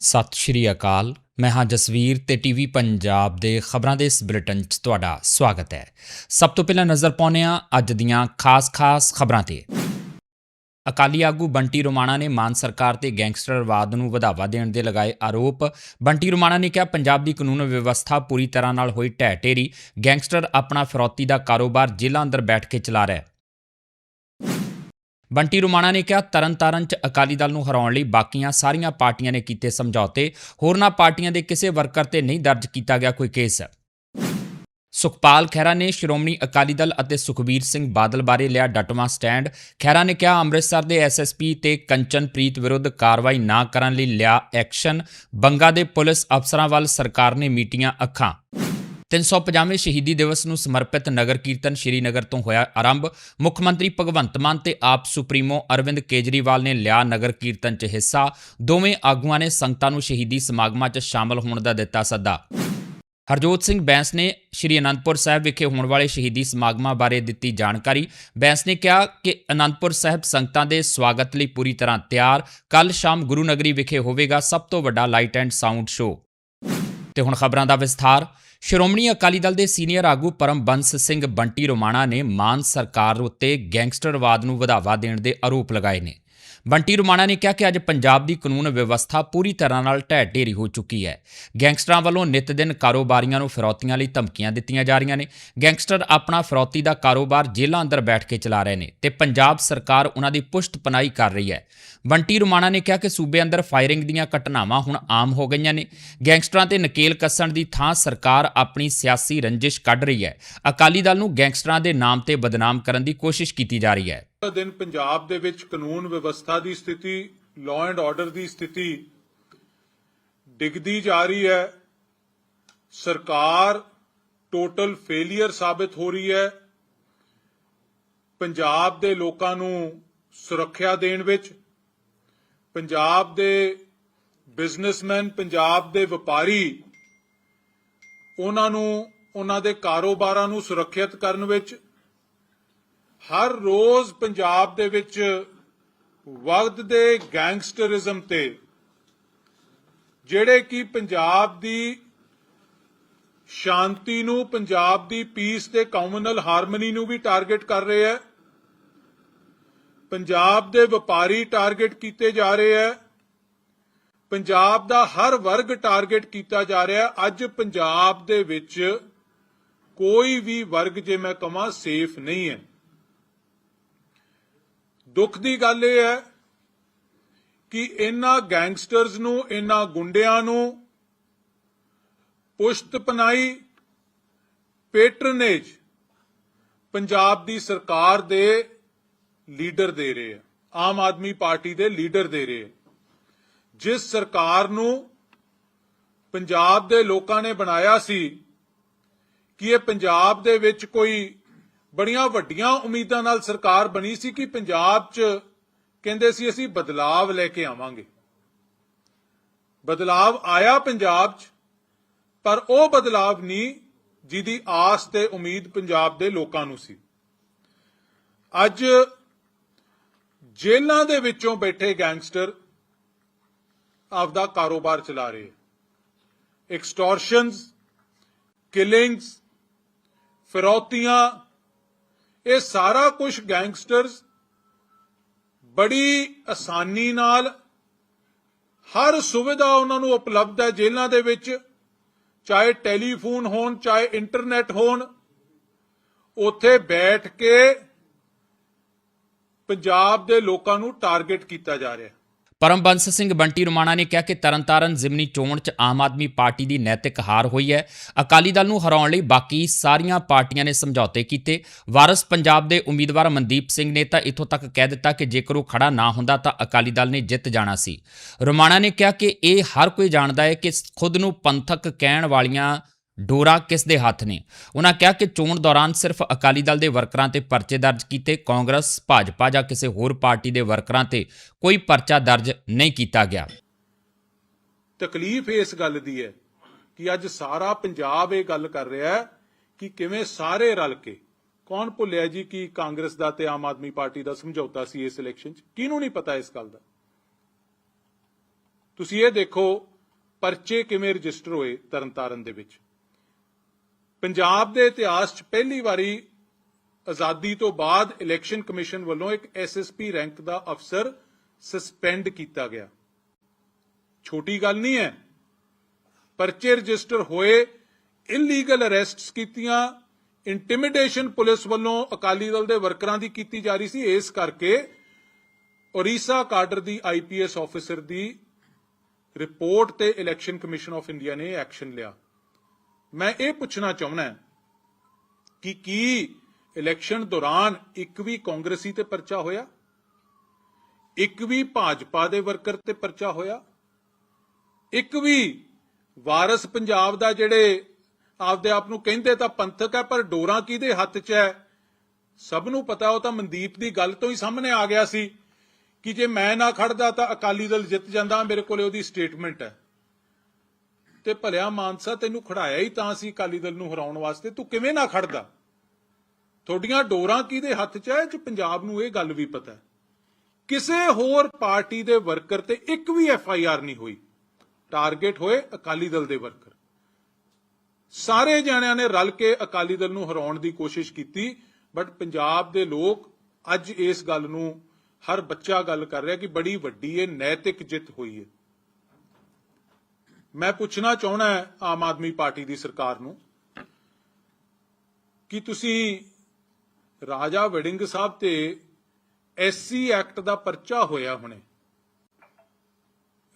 ਸਤਿ ਸ਼੍ਰੀ ਅਕਾਲ। ਮੈਂ ਹਾਂ ਜਸਵੀਰ ਤੇ ਟੀਵੀ ਪੰਜਾਬ ਦੇ ਖਬਰਾਂ ਦੇ ਇਸ ਬੁਲੇਟਿਨ 'ਚ ਤੁਹਾਡਾ ਸਵਾਗਤ ਹੈ। ਸਭ ਤੋਂ ਪਹਿਲਾਂ ਨਜ਼ਰ ਪਾਉਂਦੇ ਹਾਂ ਅੱਜ ਦੀਆਂ ਖਾਸ-ਖਾਸ ਖਬਰਾਂ ਤੇ। ਅਕਾਲੀ ਆਗੂ ਬੰਟੀ ਰੋਮਾਣਾ ਨੇ ਮਾਨ ਸਰਕਾਰ ਤੇ ਗੈਂਗਸਟਰਵਾਦ ਨੂੰ ਵਧਾਵਾ ਦੇਣ ਦੇ ਲਗਾਏ ਆਰੋਪ। ਬੰਟੀ ਰੋਮਾਣਾ ਨੇ ਕਿਹਾ, ਪੰਜਾਬ ਦੀ ਕਾਨੂੰਨ ਵਿਵਸਥਾ ਪੂਰੀ ਤਰ੍ਹਾਂ ਨਾਲ ਹੋਈ ਢਹਿ ਢੇਰੀ ਗੈਂਗਸਟਰ ਆਪਣਾ ਫਿਰੌਤੀ ਦਾ ਕਾਰੋਬਾਰ ਜੇਲ੍ਹਾਂ ਅੰਦਰ ਬੈਠ ਕੇ ਚਲਾ ਰਿਹਾ ਹੈ। ਬੰਟੀ ਰੁਮਾਣਾ ਨੇ ਕਿਹਾ, ਤਰਨਤਾਰਨ 'ਚ ਅਕਾਲੀ ਦਲ ਨੂੰ ਹਰਾਉਣ ਲਈ ਬਾਕੀਆਂ ਸਾਰੀਆਂ ਪਾਰਟੀਆਂ ਨੇ ਕੀਤੇ ਸਮਝੌਤੇ। ਹੋਰਨਾਂ ਪਾਰਟੀਆਂ ਦੇ ਕਿਸੇ ਵਰਕਰ ਤੇ ਨਹੀਂ ਦਰਜ ਕੀਤਾ ਗਿਆ ਕੋਈ ਕੇਸ। ਸੁਖਪਾਲ ਖਹਿਰਾ ਨੇ ਸ਼੍ਰੋਮਣੀ ਅਕਾਲੀ ਦਲ ਅਤੇ ਸੁਖਬੀਰ ਸਿੰਘ ਬਾਦਲ ਬਾਰੇ ਲਿਆ ਡਟਵਾਂ ਸਟੈਂਡ। ਖਹਿਰਾ ਨੇ ਕਿਹਾ, ਅੰਮ੍ਰਿਤਸਰ ਦੇ ਐਸਐਸਪੀ ਤੇ ਕੰਚਨਪ੍ਰੀਤ ਵਿਰੁੱਧ ਕਾਰਵਾਈ ਨਾ ਕਰਨ ਲਈ ਲਿਆ ਐਕਸ਼ਨ। ਬੰਗਾ ਦੇ ਪੁਲਿਸ ਅਫਸਰਾਂ ਵੱਲ ਸਰਕਾਰ ਨੇ ਮੀਟੀਆਂ ਅੱਖਾਂ। 350ਵੇਂ ਸ਼ਹੀਦੀ ਦਿਵਸ ਨੂੰ ਸਮਰਪਿਤ ਨਗਰ ਕੀਰਤਨ ਸ਼੍ਰੀਨਗਰ ਤੋਂ ਹੋਇਆ ਆਰੰਭ। ਮੁੱਖ ਮੰਤਰੀ ਭਗਵੰਤ ਮਾਨ ਤੇ ਆਪ ਸੁਪਰੀਮੋ ਅਰਵਿੰਦ ਕੇਜਰੀਵਾਲ ਨੇ ਲਿਆ ਨਗਰ ਕੀਰਤਨ 'ਚ ਹਿੱਸਾ। ਦੋਵੇਂ ਆਗੂਆਂ ਨੇ ਸੰਗਤਾਂ ਨੂੰ ਸ਼ਹੀਦੀ ਸਮਾਗਮਾਂ 'ਚ ਸ਼ਾਮਲ ਹੋਣ ਦਾ ਦਿੱਤਾ ਸੱਦਾ। ਹਰਜੋਤ ਸਿੰਘ ਬੈਂਸ ਨੇ ਸ਼੍ਰੀ ਅਨੰਦਪੁਰ ਸਾਹਿਬ ਵਿਖੇ ਹੋਣ ਵਾਲੇ ਸ਼ਹੀਦੀ ਸਮਾਗਮਾਂ ਬਾਰੇ ਦਿੱਤੀ ਜਾਣਕਾਰੀ। ਬੈਂਸ ਨੇ ਕਿਹਾ ਕਿ ਅਨੰਦਪੁਰ ਸਾਹਿਬ ਸੰਗਤਾਂ ਦੇ ਸਵਾਗਤ ਲਈ ਪੂਰੀ ਤਰ੍ਹਾਂ ਤਿਆਰ। ਕੱਲ ਸ਼ਾਮ ਗੁਰੂ ਨਗਰੀ ਵਿਖੇ ਹੋਵੇਗਾ ਸਭ ਤੋਂ ਵੱਡਾ ਲਾਈਟ ਐਂਡ ਸਾਊਂਡ ਸ਼ੋਅ। ਤੇ ਹੁਣ ਖਬਰਾਂ ਦਾ ਵਿਸਥਾਰ। ਸ਼੍ਰੋਮਣੀ ਅਕਾਲੀ ਦਲ ਦੇ ਸੀਨੀਅਰ ਆਗੂ ਪਰਮਬੰਸ ਸਿੰਘ ਬੰਟੀ ਰੋਮਾਣਾ ਨੇ ਮਾਨ ਸਰਕਾਰ ਉੱਤੇ ਗੈਂਗਸਟਰਵਾਦ ਨੂੰ ਵਧਾਵਾ ਦੇਣ ਦੇ ਆਰੋਪ ਲਗਾਏ ਨੇ। ਬੰਟੀ ਰੁਮਾਣਾ ਨੇ ਕਿਹਾ ਕਿ ਅੱਜ ਪੰਜਾਬ ਦੀ ਕਾਨੂੰਨ ਵਿਵਸਥਾ ਪੂਰੀ ਤਰ੍ਹਾਂ ਨਾਲ ਢਹਿ ਢੇਰੀ ਹੋ ਚੁੱਕੀ ਹੈ। ਗੈਂਗਸਟਰਾਂ ਵੱਲੋਂ ਨਿਤ ਦਿਨ ਕਾਰੋਬਾਰੀਆਂ ਨੂੰ ਫਿਰੌਤੀਆਂ ਲਈ ਧਮਕੀਆਂ ਦਿੱਤੀਆਂ ਜਾ ਰਹੀਆਂ ਨੇ। ਗੈਂਗਸਟਰ ਆਪਣਾ ਫਿਰੌਤੀ ਦਾ ਕਾਰੋਬਾਰ ਜੇਲ੍ਹਾਂ ਅੰਦਰ ਬੈਠ ਕੇ ਚਲਾ ਰਹੇ ਨੇ ਤੇ ਪੰਜਾਬ ਸਰਕਾਰ ਉਹਨਾਂ ਦੀ ਪੁਸ਼ਤ ਪਨਾਈ ਕਰ ਰਹੀ ਹੈ। ਬੰਟੀ ਰੁਮਾਣਾ ਨੇ ਕਿਹਾ ਕਿ ਸੂਬੇ ਅੰਦਰ ਫਾਇਰਿੰਗ ਦੀਆਂ ਘਟਨਾਵਾਂ ਹੁਣ ਆਮ ਹੋ ਗਈਆਂ ਨੇ। ਗੈਂਗਸਟਰਾਂ ਤੇ ਨਕੇਲ ਕੱਸਣ ਦੀ ਥਾਂ ਸਰਕਾਰ ਆਪਣੀ ਸਿਆਸੀ ਰੰਜਿਸ਼ ਕੱਢ ਰਹੀ ਹੈ। ਅਕਾਲੀ ਦਲ ਨੂੰ ਗੈਂਗਸਟਰਾਂ ਦੇ ਨਾਮ ਤੇ ਬਦਨਾਮ ਕਰਨ ਦੀ ਕੋਸ਼ਿਸ਼ ਕੀਤੀ ਜਾ ਰਹੀ ਹੈ। ਦਿਨ ਪੰਜਾਬ ਦੇ ਵਿੱਚ ਕਾਨੂੰਨ ਵਿਵਸਥਾ ਦੀ ਸਥਿਤੀ ਲਾਅ ਐਂਡ ਆਰਡਰ ਦੀ ਸਥਿਤੀ ਡਿੱਗਦੀ ਜਾ ਰਹੀ ਹੈ। ਸਰਕਾਰ ਟੋਟਲ ਫੇਲਿਅਰ ਸਾਬਿਤ ਹੋ ਰਹੀ ਹੈ। ਪੰਜਾਬ ਦੇ ਲੋਕਾਂ ਨੂੰ ਸੁਰੱਖਿਆ ਦੇਣ ਵਿੱਚ, ਪੰਜਾਬ ਦੇ ਬਿਜ਼ਨਸਮੈਨ ਪੰਜਾਬ ਦੇ ਵਪਾਰੀ, ਉਹਨਾਂ ਨੂੰ, ਉਹਨਾਂ ਦੇ ਕਾਰੋਬਾਰਾਂ ਨੂੰ ਸੁਰੱਖਿਅਤ ਕਰਨ ਵਿੱਚ ਹਰ ਰੋਜ਼ ਪੰਜਾਬ ਦੇ ਵਿੱਚ ਦੇ ਗੈਂਗਸਟਰਿਜ਼ਮ ਤੇ, ਜਿਹੜੇ ਕਿ ਪੰਜਾਬ ਦੀ ਸ਼ਾਂਤੀ ਨੂੰ, ਪੰਜਾਬ ਦੀ ਪੀਸ ਤੇ ਕਮਿਊਨਲ ਹਾਰਮਨੀ ਨੂੰ ਵੀ ਟਾਰਗੇਟ ਕਰ ਰਹੇ ਹੈ, ਪੰਜਾਬ ਦੇ ਵਪਾਰੀ ਟਾਰਗੇਟ ਕੀਤੇ ਜਾ ਰਹੇ ਹੈ, ਪੰਜਾਬ ਦਾ ਹਰ ਵਰਗ ਟਾਰਗੇਟ ਕੀਤਾ ਜਾ ਰਿਹਾ ਅੱਜ ਪੰਜਾਬ ਦੇ ਵਿੱਚ ਕੋਈ ਵੀ ਵਰਗ ਜੇ ਮੈਂ ਕਹਾਂ ਸੇਫ ਨਹੀਂ ਹੈ। ਦੁੱਖ ਦੀ ਗੱਲ ਇਹ ਹੈ ਕਿ ਇਹਨਾਂ ਗੈਂਗਸਟਰਸ ਨੂੰ, ਇਹਨਾਂ ਗੁੰਡਿਆਂ ਨੂੰ ਪੁਸ਼ਤ ਪਨਾਈ ਪੈਟਰਨੇਜ ਪੰਜਾਬ ਦੀ ਸਰਕਾਰ ਦੇ ਲੀਡਰ ਦੇ ਰਹੇ ਆ ਆਮ ਆਦਮੀ ਪਾਰਟੀ ਦੇ ਲੀਡਰ ਦੇ ਰਹੇ ਜਿਸ ਸਰਕਾਰ ਨੂੰ ਪੰਜਾਬ ਦੇ ਲੋਕਾਂ ਨੇ ਬਣਾਇਆ ਸੀ ਕਿ ਇਹ ਪੰਜਾਬ ਦੇ ਵਿੱਚ ਕੋਈ ਬੜੀਆਂ ਵੱਡੀਆਂ ਉਮੀਦਾਂ ਨਾਲ ਸਰਕਾਰ ਬਣੀ ਸੀ ਕਿ ਪੰਜਾਬ 'ਚ ਕਹਿੰਦੇ ਸੀ ਅਸੀਂ ਬਦਲਾਵ ਲੈ ਕੇ ਆਵਾਂਗੇ। ਬਦਲਾਵ ਆਇਆ ਪੰਜਾਬ 'ਚ, ਪਰ ਉਹ ਬਦਲਾਵ ਨਹੀਂ ਜਿਹਦੀ ਆਸ ਤੇ ਉਮੀਦ ਪੰਜਾਬ ਦੇ ਲੋਕਾਂ ਨੂੰ ਸੀ। ਅੱਜ ਜੇਲ੍ਹਾਂ ਦੇ ਵਿੱਚੋਂ ਬੈਠੇ ਗੈਂਗਸਟਰ ਆਪਦਾ ਕਾਰੋਬਾਰ ਚਲਾ ਰਹੇ ਐਕਸਟੋਰਸ਼ਨਸ ਕਿਲਿੰਗਸ ਫਿਰੌਤੀਆਂ ਇਹ ਸਾਰਾ ਕੁਝ ਗੈਂਗਸਟਰਸ ਬੜੀ ਆਸਾਨੀ ਨਾਲ ਹਰ ਸੁਵਿਧਾ ਉਹਨਾਂ ਨੂੰ ਉਪਲਬਧ ਹੈ ਜੇਲ੍ਹਾਂ ਦੇ ਵਿੱਚ, ਚਾਹੇ ਟੈਲੀਫੋਨ ਹੋਣ, ਚਾਹੇ ਇੰਟਰਨੈਟ ਹੋਣ। ਉੱਥੇ ਬੈਠ ਕੇ ਪੰਜਾਬ ਦੇ ਲੋਕਾਂ ਨੂੰ ਟਾਰਗੇਟ ਕੀਤਾ ਜਾ ਰਿਹਾ। ਹੈ ਪਰਮਬੰਸ ਸਿੰਘ ਬੰਟੀ ਰੋਮਾਣਾ ਨੇ ਕਿਹਾ ਕਿ ਤਰਨਤਾਰਨ ਜ਼ਿਮਨੀ ਚੋਣ 'ਚ ਆਮ ਆਦਮੀ ਪਾਰਟੀ ਦੀ ਨੈਤਿਕ ਹਾਰ ਹੋਈ ਹੈ। ਅਕਾਲੀ ਦਲ ਨੂੰ ਹਰਾਉਣ ਲਈ ਬਾਕੀ ਸਾਰੀਆਂ ਪਾਰਟੀਆਂ ਨੇ ਸਮਝੌਤੇ ਕੀਤੇ। ਵਾਰਸ ਪੰਜਾਬ ਦੇ ਉਮੀਦਵਾਰ ਮਨਦੀਪ ਸਿੰਘ ਨੇ ਤਾਂ ਇੱਥੋਂ ਤੱਕ ਕਹਿ ਦਿੱਤਾ ਕਿ ਜੇਕਰ ਉਹ ਖੜਾ ਨਾ ਹੁੰਦਾ ਤਾਂ ਅਕਾਲੀ ਦਲ ਨੇ ਜਿੱਤ ਜਾਣਾ ਸੀ। ਰੋਮਾਣਾ ਨੇ ਕਿਹਾ ਕਿ ਇਹ ਹਰ ਕੋਈ ਜਾਣਦਾ ਹੈ ਕਿ ਖੁਦ ਨੂੰ ਪੰਥਕ ਕਹਿਣ ਵਾਲੀਆਂ ਡੋਰਾ ਕਿਸ ਦੇ ਹੱਥ ਨੇ? ਉਹਨਾਂ ਕਿਹਾ ਕਿ ਚੋਣ ਦੌਰਾਨ ਸਿਰਫ ਅਕਾਲੀ ਦਲ ਦੇ ਵਰਕਰਾਂ ਤੇ ਪਰਚੇ ਦਰਜ ਕੀਤੇ, ਕਾਂਗਰਸ, ਭਾਜਪਾ ਜਾਂ ਕਿਸੇ ਹੋਰ ਪਾਰਟੀ ਦੇ ਵਰਕਰਾਂ ਤੇ ਕੋਈ ਪਰਚਾ ਦਰਜ ਨਹੀਂ ਕੀਤਾ ਗਿਆ। ਤਕਲੀਫ ਇਸ ਗੱਲ ਦੀ ਹੈ ਕਿ ਅੱਜ ਸਾਰਾ ਪੰਜਾਬ ਇਹ ਗੱਲ ਕਰ ਰਿਹਾ ਹੈ ਕਿ ਕਿਵੇਂ ਸਾਰੇ ਰਲ ਕੇ ਕੌਣ ਭੁੱਲਿਆ ਜੀ ਕਿ ਕਾਂਗਰਸ ਦਾ ਤੇ ਆਮ ਆਦਮੀ ਪਾਰਟੀ ਦਾ ਸਮਝੌਤਾ ਸੀ ਇਸ ਇਲੈਕਸ਼ਨ 'ਚ? ਕਿਹਨੂੰ ਨਹੀਂ ਪਤਾ ਇਸ ਗੱਲ ਦਾ? ਤੁਸੀਂ ਇਹ ਦੇਖੋ, ਪਰਚੇ ਕਿਵੇਂ ਰਜਿਸਟਰ ਹੋਏ ਤਰਨਤਾਰਨ ਦੇ ਵਿੱਚ? ਪੰਜਾਬ ਦੇ ਇਤਿਹਾਸ 'ਚ ਪਹਿਲੀ ਵਾਰੀ ਆਜ਼ਾਦੀ ਤੋਂ ਬਾਅਦ ਇਲੈਕਸ਼ਨ ਕਮਿਸ਼ਨ ਵੱਲੋਂ ਇੱਕ ਐਸਐਸਪੀ ਰੈਂਕ ਦਾ ਅਫਸਰ ਸਸਪੈਂਡ ਕੀਤਾ ਗਿਆ। ਛੋਟੀ ਗੱਲ ਨਹੀਂ ਹੈ। ਪਰਚੇ ਰਜਿਸਟਰ ਹੋਏ ਇਲੀਗਲ ਅਰੈਸਟਸ ਕੀਤੀਆਂ ਇੰਟੀਮੀਡੇਸ਼ਨ ਪੁਲਿਸ ਵੱਲੋਂ ਅਕਾਲੀ ਦਲ ਦੇ ਵਰਕਰਾਂ ਦੀ ਕੀਤੀ ਜਾ ਰਹੀ ਸੀ। ਇਸ ਕਰਕੇ ਓਰੀਸਾ ਕਾਡਰ ਦੀ ਆਈਪੀਐਸ ਆਫੀਸਰ ਦੀ ਰਿਪੋਰਟ ਤੇ ਇਲੈਕਸ਼ਨ ਕਮਿਸ਼ਨ ਆਫ ਇੰਡੀਆ ਨੇ ਐਕਸ਼ਨ ਲਿਆ। ਮੈਂ ਇਹ ਪੁੱਛਣਾ ਚਾਹੁੰਦਾ ਕਿ ਕੀ ਇਲੈਕਸ਼ਨ ਦੌਰਾਨ ਇੱਕ ਵੀ ਕਾਂਗਰਸੀ ਤੇ ਪਰਚਾ ਹੋਇਆ? ਇੱਕ ਵੀ ਭਾਜਪਾ ਦੇ ਵਰਕਰ ਤੇ ਪਰਚਾ ਹੋਇਆ? ਇੱਕ ਵੀ ਵਾਰਸ ਪੰਜਾਬ ਦਾ ਜਿਹੜੇ ਆਪਦੇ ਆਪ ਨੂੰ ਕਹਿੰਦੇ ਤਾਂ ਪੰਥਕ ਹੈ, ਪਰ ਡੋਰਾ ਕਿਹਦੇ ਹੱਥ 'ਚ ਹੈ? ਸਭ ਨੂੰ ਪਤਾ, ਉਹ ਤਾਂ ਮਨਦੀਪ ਦੀ ਗੱਲ ਤੋਂ ਹੀ ਸਾਹਮਣੇ ਆ ਗਿਆ ਸੀ ਕਿ ਜੇ ਮੈਂ ਨਾ ਖੜਦਾ ਤਾਂ ਅਕਾਲੀ ਦਲ ਜਿੱਤ ਜਾਂਦਾ, ਮੇਰੇ ਕੋਲੇ ਉਹਦੀ ਸਟੇਟਮੈਂਟ ਹੈ। ਤੇ ਭਲਿਆ ਮਾਨਸਾ ਤੈਨੂੰ ਖੜਾਇਆ ਹੀ ਤਾਂ ਸੀ ਅਕਾਲੀ ਦਲ ਨੂੰ ਹਰਾਉਣ ਵਾਸਤੇ। ਤੂੰ ਕਿਵੇਂ ਨਾ ਖੜਦਾ? ਤੁਹਾਡੀਆਂ ਡੋਰਾਂ ਕਿਹਦੇ ਹੱਥ 'ਚ ਹੈ? ਚ ਪੰਜਾਬ ਨੂੰ ਇਹ ਗੱਲ ਵੀ ਪਤਾ ਕਿਸੇ ਹੋਰ ਪਾਰਟੀ ਦੇ ਵਰਕਰ ਤੇ ਇੱਕ ਵੀ ਐਫ ਆਈ ਆਰ ਨਹੀਂ ਹੋਈ। ਟਾਰਗੇਟ ਹੋਏ ਅਕਾਲੀ ਦਲ ਦੇ ਵਰਕਰ। ਸਾਰੇ ਜਣਿਆਂ ਨੇ ਰਲ ਕੇ ਅਕਾਲੀ ਦਲ ਨੂੰ ਹਰਾਉਣ ਦੀ ਕੋਸ਼ਿਸ਼ ਕੀਤੀ, ਬਟ ਪੰਜਾਬ ਦੇ ਲੋਕ ਅੱਜ ਇਸ ਗੱਲ ਨੂੰ, ਹਰ ਬੱਚਾ ਗੱਲ ਕਰ ਰਿਹਾ ਕਿ ਬੜੀ ਵੱਡੀ ਇਹ ਨੈਤਿਕ ਜਿੱਤ ਹੋਈ ਹੈ। ਮੈਂ ਪੁੱਛਣਾ ਚਾਹਣਾ ਆਮ ਆਦਮੀ ਪਾਰਟੀ ਦੀ ਸਰਕਾਰ ਨੂੰ ਕਿ ਤੁਸੀਂ ਰਾਜਾ ਵੜਿੰਗ ਸਾਹਿਬ ਤੇ ਐਸਸੀ ਐਕਟ ਦਾ ਪਰਚਾ ਹੋਇਆ ਹੁਣੇ।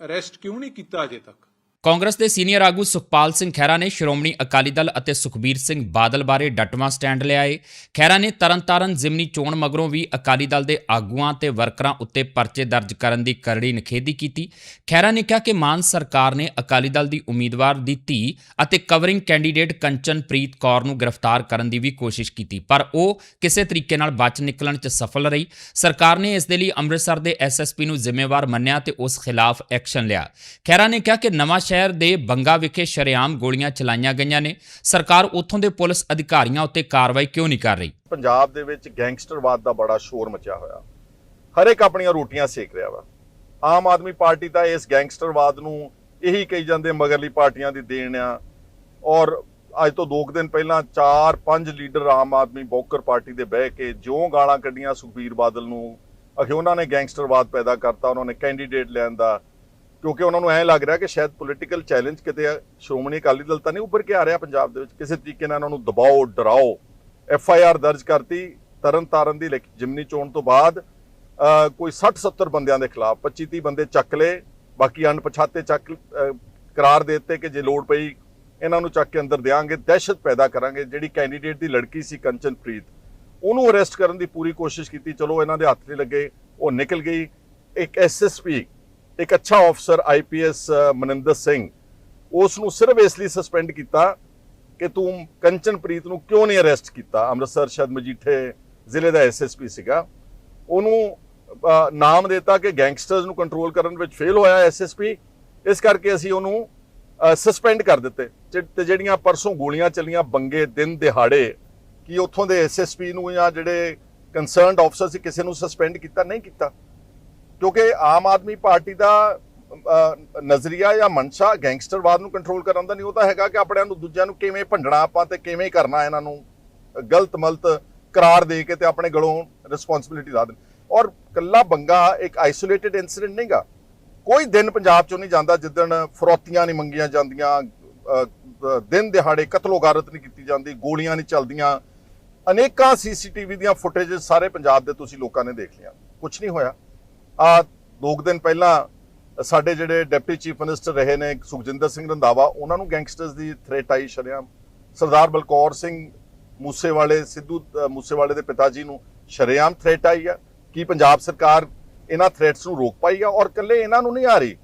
ਅਰੈਸਟ ਕਿਉਂ ਨਹੀਂ ਕੀਤਾ ਅਜੇ ਤੱਕ? ਕਾਂਗਰਸ ਦੇ ਸੀਨੀਅਰ ਆਗੂ ਸੁਖਪਾਲ ਸਿੰਘ ਖਹਿਰਾ ਨੇ ਸ਼੍ਰੋਮਣੀ ਅਕਾਲੀ ਦਲ ਅਤੇ ਸੁਖਬੀਰ ਸਿੰਘ ਬਾਦਲ ਬਾਰੇ ਡਟਵਾਂ ਸਟੈਂਡ ਲਿਆ ਏ ਖਹਿਰਾ ਨੇ ਤਰਨਤਾਰਨ ਜ਼ਿਮਨੀ ਚੋਣ ਮਗਰੋਂ ਵੀ ਅਕਾਲੀ ਦਲ ਦੇ ਆਗੂਆਂ ਤੇ ਵਰਕਰਾਂ ਉੱਤੇ ਪਰਚੇ ਦਰਜ ਕਰਨ ਦੀ ਕਰੜੀ ਨਿਖੇਧੀ ਕੀਤੀ। ਖਹਿਰਾ ਨੇ ਕਿਹਾ ਕਿ ਮਾਨ ਸਰਕਾਰ ਨੇ ਅਕਾਲੀ ਦਲ ਦੀ ਉਮੀਦਵਾਰ ਦੀ ਧੀ ਅਤੇ ਕਵਰਿੰਗ ਕੈਂਡੀਡੇਟ ਕੰਚਨਪ੍ਰੀਤ ਕੌਰ ਨੂੰ ਗ੍ਰਿਫਤਾਰ ਕਰਨ ਦੀ ਵੀ ਕੋਸ਼ਿਸ਼ ਕੀਤੀ, ਪਰ ਉਹ ਕਿਸੇ ਤਰੀਕੇ ਨਾਲ ਬਚ ਨਿਕਲਣ 'ਚ ਸਫਲ ਰਹੀ। ਸਰਕਾਰ ਨੇ ਇਸ ਦੇ ਲਈ ਅੰਮ੍ਰਿਤਸਰ ਦੇ ਐਸਐਸਪੀ ਨੂੰ ਜ਼ਿੰਮੇਵਾਰ ਮੰਨਿਆ ਤੇ ਉਸ ਖਿਲਾਫ ਐਕਸ਼ਨ ਲਿਆ। ਖਹਿਰਾ ਨੇ ਕਿਹਾ ਕਿ ਨਵਾਂ ਸ਼ਹਿਰ ਦੇ ਬੰਗਾ ਵਿਖੇ ਸ਼ਰੇਆਮ ਗੋਲੀਆਂ ਚਲਾਈਆਂ ਗਈਆਂ ਨੇ। ਸਰਕਾਰ ਉੱਥੋਂ ਦੇ ਪੁਲਿਸ ਅਧਿਕਾਰੀਆਂ ਉੱਤੇ ਕਾਰਵਾਈ ਕਿਉਂ ਨਹੀਂ ਕਰ ਰਹੀ? ਪੰਜਾਬ ਦੇ ਵਿੱਚ ਗੈਂਗਸਟਰਵਾਦ ਦਾ ਬੜਾ ਸ਼ੋਰ ਮਚਿਆ ਹੋਇਆ। ਹਰ ਇੱਕ ਆਪਣੀਆਂ ਰੋਟੀਆਂ ਸੇਕ ਰਿਹਾ ਵਾ। ਆਮ ਆਦਮੀ ਪਾਰਟੀ ਤਾਂ ਇਸ ਗੈਂਗਸਟਰਵਾਦ ਨੂੰ ਇਹੀ ਕਹੀ ਜਾਂਦੇ ਮਗਰਲੀ ਪਾਰਟੀਆਂ ਦੀ ਦੇਣ ਆ। ਔਰ ਅੱਜ ਤੋਂ 2 ਦਿਨ ਪਹਿਲਾਂ 4-5 ਲੀਡਰ ਆਮ ਆਦਮੀ ਬੋਕਰ ਪਾਰਟੀ ਦੇ ਬਹਿ ਕੇ ਜਿਉਂ ਗਾਲਾਂ ਕੱਢੀਆਂ ਸੁਖਬੀਰ ਬਾਦਲ ਨੂੰ। ਅਖੇ ਉਹਨਾਂ ਨੇ ਗੈਂਗਸਟਰਵਾਦ ਪੈਦਾ ਕਰਤਾ, ਉਹਨਾਂ ਨੇ ਕੈਂਡੀਡੇਟ ਲੈਣ ਦਾ ਕਿਉਂਕਿ ਉਹਨਾਂ ਨੂੰ ਐਂ ਲੱਗ ਰਿਹਾ ਕਿ ਸ਼ਾਇਦ ਪੋਲੀਟੀਕਲ ਚੈਲੰਜ ਕਿਤੇ ਸ਼੍ਰੋਮਣੀ ਅਕਾਲੀ ਦਲ ਤਾਂ ਨਹੀਂ ਉੱਭਰ ਕੇ ਆ ਰਿਹਾ ਪੰਜਾਬ ਦੇ ਵਿੱਚ। ਕਿਸੇ ਤਰੀਕੇ ਨਾਲ ਉਹਨਾਂ ਨੂੰ ਦਬਾਓ, ਡਰਾਓ। ਐਫ ਆਈ ਆਰ ਦਰਜ ਕਰਤੀ, ਤਰਨ ਤਾਰਨ ਦੀ ਇਲੈਕ- ਜਿਮਨੀ ਚੋਣ ਤੋਂ ਬਾਅਦ ਕੋਈ 60 70 ਬੰਦਿਆਂ ਦੇ ਖਿਲਾਫ 25 30 ਬੰਦੇ ਚੱਕ ਲਏ, ਬਾਕੀ ਅਣਪਛਾਤੇ ਚੱਕ ਕਰਾਰ ਦੇ ਦਿੱਤੇ ਕਿ ਜੇ ਲੋੜ ਪਈ, ਇਹਨਾਂ ਨੂੰ ਚੱਕ ਕੇ ਅੰਦਰ ਦੇਾਂਗੇ ਦਹਿਸ਼ਤ ਪੈਦਾ ਕਰਾਂਗੇ। ਜਿਹੜੀ ਕੈਂਡੀਡੇਟ ਦੀ ਲੜਕੀ ਸੀ ਕੰਚਨਪ੍ਰੀਤ, ਉਹਨੂੰ ਅਰੈਸਟ ਕਰਨ ਦੀ ਪੂਰੀ ਕੋਸ਼ਿਸ਼ ਕੀਤੀ। ਚਲੋ, ਇਹਨਾਂ ਦੇ ਹੱਥ ਨਹੀਂ ਲੱਗੇ, ਉਹ ਨਿਕਲ ਗਈ। ਇੱਕ ਐਸਐਸਪੀ ਇੱਕ ਅੱਛਾ ਅਫਸਰ ਆਈਪੀਐਸ ਮਨਿੰਦਰ ਸਿੰਘ ਉਸ ਨੂੰ ਸਿਰਫ ਇਸ ਲਈ ਸਸਪੈਂਡ ਕੀਤਾ ਕਿ ਤੂੰ ਕੰਚਨਪ੍ਰੀਤ ਨੂੰ ਕਿਉਂ ਨਹੀਂ ਅਰੈਸਟ ਕੀਤਾ? ਅੰਮ੍ਰਿਤਸਰ, ਸ਼ਾਇਦ ਮਜੀਠੇ ਜ਼ਿਲ੍ਹੇ ਦਾ ਐਸਐਸਪੀ ਸੀਗਾ। ਉਹਨੂੰ ਨਾਮ ਦਿੱਤਾ ਕਿ ਗੈਂਗਸਟਰਸ ਨੂੰ ਕੰਟਰੋਲ ਕਰਨ ਵਿੱਚ ਫੇਲ ਹੋਇਆ ਐਸਐਸਪੀ ਇਸ ਕਰਕੇ ਅਸੀਂ ਉਹਨੂੰ ਸਸਪੈਂਡ ਕਰ ਦਿੱਤੇ। ਤੇ ਜਿਹੜੀਆਂ ਪਰਸੋਂ ਗੋਲੀਆਂ ਚੱਲੀਆਂ ਬੰਗੇ ਦਿਨ ਦਿਹਾੜੇ, ਕਿ ਉੱਥੋਂ ਦੇ ਐਸਐਸਪੀ ਨੂੰ ਜਾਂ ਜਿਹੜੇ ਕੰਸਰਨਡ ਅਫਸਰ ਸੀ, ਕਿਸੇ ਨੂੰ ਸਸਪੈਂਡ ਕੀਤਾ? ਨਹੀਂ ਕੀਤਾ। ਕਿਉਂਕਿ ਆਮ ਆਦਮੀ ਪਾਰਟੀ ਦਾ ਨਜ਼ਰੀਆ ਜਾਂ ਮਨਸ਼ਾ ਗੈਂਗਸਟਰਵਾਦ ਨੂੰ ਕੰਟਰੋਲ ਕਰਨ ਦਾ ਨਹੀਂ, ਉਹ ਤਾਂ ਹੈਗਾ ਕਿ ਆਪਣਿਆਂ ਨੂੰ ਦੂਜਿਆਂ ਨੂੰ ਕਿਵੇਂ ਭੰਡਣਾ ਆਪਾਂ ਤੇ ਕਿਵੇਂ ਕਰਨਾ ਇਹਨਾਂ ਨੂੰ, ਗਲਤ ਮਲਤ ਕਰਾਰ ਦੇ ਕੇ ਤੇ ਆਪਣੇ ਗਲੋਂ ਰਿਸਪੌਂਸਿਬਿਲਿਟੀ ਲਾ ਦੇਣ। ਔਰ ਕੱਲਾ ਬੰਗਾ ਇੱਕ ਆਈਸੋਲੇਟਿਡ ਇਨਸੀਡੈਂਟ ਨਹੀਂਗਾ ਕੋਈ ਦਿਨ ਪੰਜਾਬ ਚੋਂ ਨਹੀਂ ਜਾਂਦਾ ਜਿੱਦਣ ਫਰੋਤੀਆਂ ਨਹੀਂ ਮੰਗੀਆਂ ਜਾਂਦੀਆਂ ਦਿਨ ਦਿਹਾੜੇ ਕਤਲੋਗਾਰਤ ਨਹੀਂ ਕੀਤੀ ਜਾਂਦੀ, ਗੋਲੀਆਂ ਨਹੀਂ ਚੱਲਦੀਆਂ। ਅਨੇਕਾਂ ਸੀਸੀਟੀਵੀ ਦੀਆਂ ਫੁਟੇਜ ਸਾਰੇ ਪੰਜਾਬ ਦੇ ਤੁਸੀਂ ਲੋਕਾਂ ਨੇ ਦੇਖ ਲਿਆ ਕੁਝ ਨਹੀਂ ਹੋਇਆ। ਆ ਦੋ ਕੁ ਦਿਨ ਪਹਿਲਾਂ ਸਾਡੇ ਜਿਹੜੇ ਡਿਪਟੀ ਚੀਫ ਮਿਨਿਸਟਰ ਰਹੇ ਨੇ ਸੁਖਜਿੰਦਰ ਸਿੰਘ ਰੰਧਾਵਾ, ਉਹਨਾਂ ਨੂੰ ਗੈਂਗਸਟਰਸ ਦੀ ਥ੍ਰੈਟ ਆਈ ਸ਼ਰਿਆਮ। ਸਰਦਾਰ ਬਲਕੌਰ ਸਿੰਘ ਮੂਸੇਵਾਲੇ, ਸਿੱਧੂ ਮੂਸੇਵਾਲੇ ਦੇ ਪਿਤਾ ਜੀ ਨੂੰ ਸ਼ਰੇਆਮ ਥ੍ਰੈਟ ਆਈ ਆ। ਕੀ ਪੰਜਾਬ ਸਰਕਾਰ ਇਹਨਾਂ ਥ੍ਰੈਟਸ ਨੂੰ ਰੋਕ ਪਾਈ ਆ ਔਰ ਕੱਲੇ ਇਹਨਾਂ ਨੂੰ ਨਹੀਂ ਆ ਰਹੀ?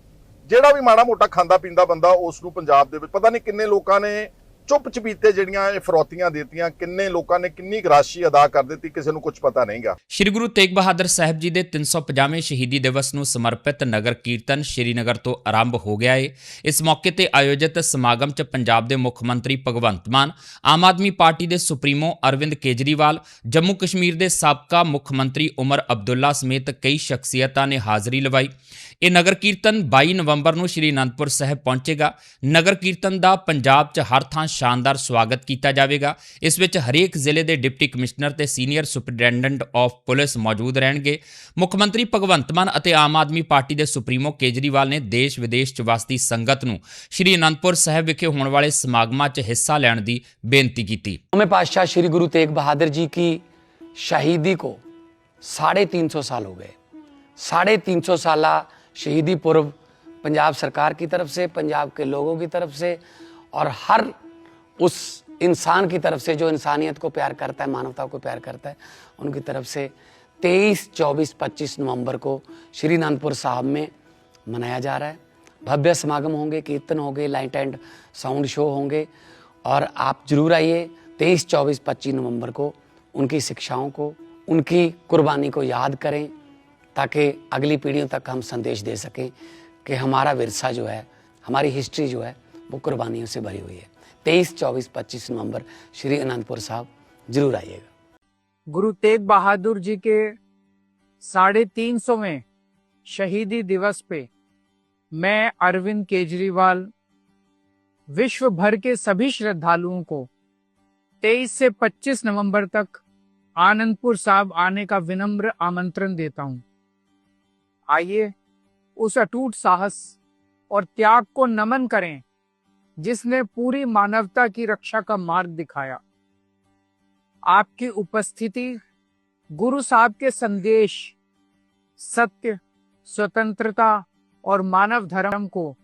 ਜਿਹੜਾ ਵੀ ਮਾੜਾ ਮੋਟਾ ਖਾਂਦਾ ਪੀਂਦਾ ਬੰਦਾ ਉਸ ਨੂੰ ਪੰਜਾਬ ਦੇ ਵਿੱਚ, ਪਤਾ ਨਹੀਂ ਕਿੰਨੇ ਲੋਕਾਂ ਨੇ ਚੁੱਪ ਚਪੀਤੇ ਜਿਹੜੀਆਂ ਇਹ ਫਰੌਤੀਆਂ ਦਿੱਤੀਆਂ, ਕਿੰਨੇ ਲੋਕਾਂ ਨੇ ਕਿੰਨੀ ਰਾਸ਼ੀ ਅਦਾ ਕਰ ਦਿੱਤੀ, ਕਿਸੇ ਨੂੰ ਕੁਝ ਪਤਾ ਨਹੀਂਗਾ। ਸ਼੍ਰੀ ਗੁਰੂ ਤੇਗ ਬਹਾਦਰ ਸਾਹਿਬ ਜੀ ਦੇ 350ਵੇਂ ਸ਼ਹੀਦੀ ਦਿਵਸ ਨੂੰ ਸਮਰਪਿਤ ਨਗਰ ਕੀਰਤਨ ਸ਼੍ਰੀਨਗਰ ਤੋਂ ਆਰੰਭ ਹੋ ਗਿਆ ਹੈ ਇਸ ਮੌਕੇ ਤੇ ਆਯੋਜਿਤ ਸਮਾਗਮ 'ਚ ਪੰਜਾਬ ਦੇ ਮੁੱਖ ਮੰਤਰੀ ਭਗਵੰਤ ਮਾਨ, ਆਮ ਆਦਮੀ ਪਾਰਟੀ ਦੇ ਸੁਪਰੀਮੋ ਅਰਵਿੰਦ ਕੇਜਰੀਵਾਲ, ਜੰਮੂ ਕਸ਼ਮੀਰ ਦੇ ਸਾਬਕਾ ਮੁੱਖ ਮੰਤਰੀ ਉਮਰ ਅਬਦੁੱਲਾ ਸਮੇਤ ਕਈ ਸ਼ਖਸੀਅਤਾਂ ਨੇ ਹਾਜ਼ਰੀ ਲਵਾਈ। ਇਹ ਨਗਰ ਕੀਰਤਨ 22 ਨਵੰਬਰ ਨੂੰ ਸ਼੍ਰੀ ਅਨੰਦਪੁਰ ਸਾਹਿਬ ਪਹੁੰਚੇਗਾ ਨਗਰ ਕੀਰਤਨ ਦਾ ਪੰਜਾਬ 'ਚ ਹਰ ਥਾਂ ਸ਼ਾਨਦਾਰ ਸਵਾਗਤ ਕੀਤਾ ਜਾਵੇਗਾ ਇਸ ਵਿੱਚ ਹਰੇਕ ਜ਼ਿਲ੍ਹੇ ਦੇ ਡਿਪਟੀ ਕਮਿਸ਼ਨਰ ਤੇ ਸੀਨੀਅਰ ਸੁਪਰਡੈਂਡੈਂਟ ਆਫ ਪੁਲਿਸ ਮੌਜੂਦ ਰਹਿਣਗੇ ਮੁੱਖ ਮੰਤਰੀ ਭਗਵੰਤ ਮਾਨ ਅਤੇ ਆਮ ਆਦਮੀ ਪਾਰਟੀ ਦੇ ਸੁਪਰੀਮੋ ਕੇਜਰੀਵਾਲ ਨੇ ਦੇਸ਼ ਵਿਦੇਸ਼ 'ਚ ਵਸਦੀ ਸੰਗਤ ਨੂੰ ਸ਼੍ਰੀ ਅਨੰਦਪੁਰ ਸਾਹਿਬ ਵਿਖੇ ਹੋਣ ਵਾਲੇ ਸਮਾਗਮਾਂ 'ਚ ਹਿੱਸਾ ਲੈਣ ਦੀ ਬੇਨਤੀ ਕੀਤੀ हमें पातशाह श्री गुरु तेग बहादुर जी की शहीदी को साढ़े तीन सौ साल हो गए साढ़े तीन सौ साल शहीदी पूर्व पंजाब सरकार की तरफ़ से पंजाब के लोगों की तरफ़ से और हर उस इंसान की तरफ़ से जो इंसानियत को प्यार करता है मानवता को प्यार करता है उनकी तरफ़ से 23, 24, 25 नवंबर को श्री अनंदपुर साहब में मनाया जा रहा है। भव्य समागम होंगे कीर्तन होंगे लाइट एंड साउंड शो होंगे और आप ज़रूर आइए तेईस चौबीस पच्चीस नवंबर को उनकी शिक्षाओं को उनकी कुर्बानी को याद करें। ताकि अगली पीढ़ियों तक हम संदेश दे सकें कि हमारा विरसा जो है, हमारी हिस्ट्री जो है, वो कुर्बानियों से भरी हुई है। तेईस, चौबीस, पच्चीस नवंबर, श्री अनंतपुर साहब, ज़रूर आइएगा। गुरु तेग बहादुर जी के साढ़े तीन सौ में शहीदी दिवस पे मैं अरविंद केजरीवाल विश्व भर के सभी श्रद्धालुओं को 23 से 25 नवंबर तक आनंदपुर साहब आने का विनम्र आमंत्रण देता हूँ। आइए, उस अटूट साहस और त्याग को नमन करें, जिसने पूरी मानवता की रक्षा का मार्ग दिखाया। आपकी उपस्थिति, गुरु साहब के संदेश, सत्य, स्वतंत्रता और मानव धर्म को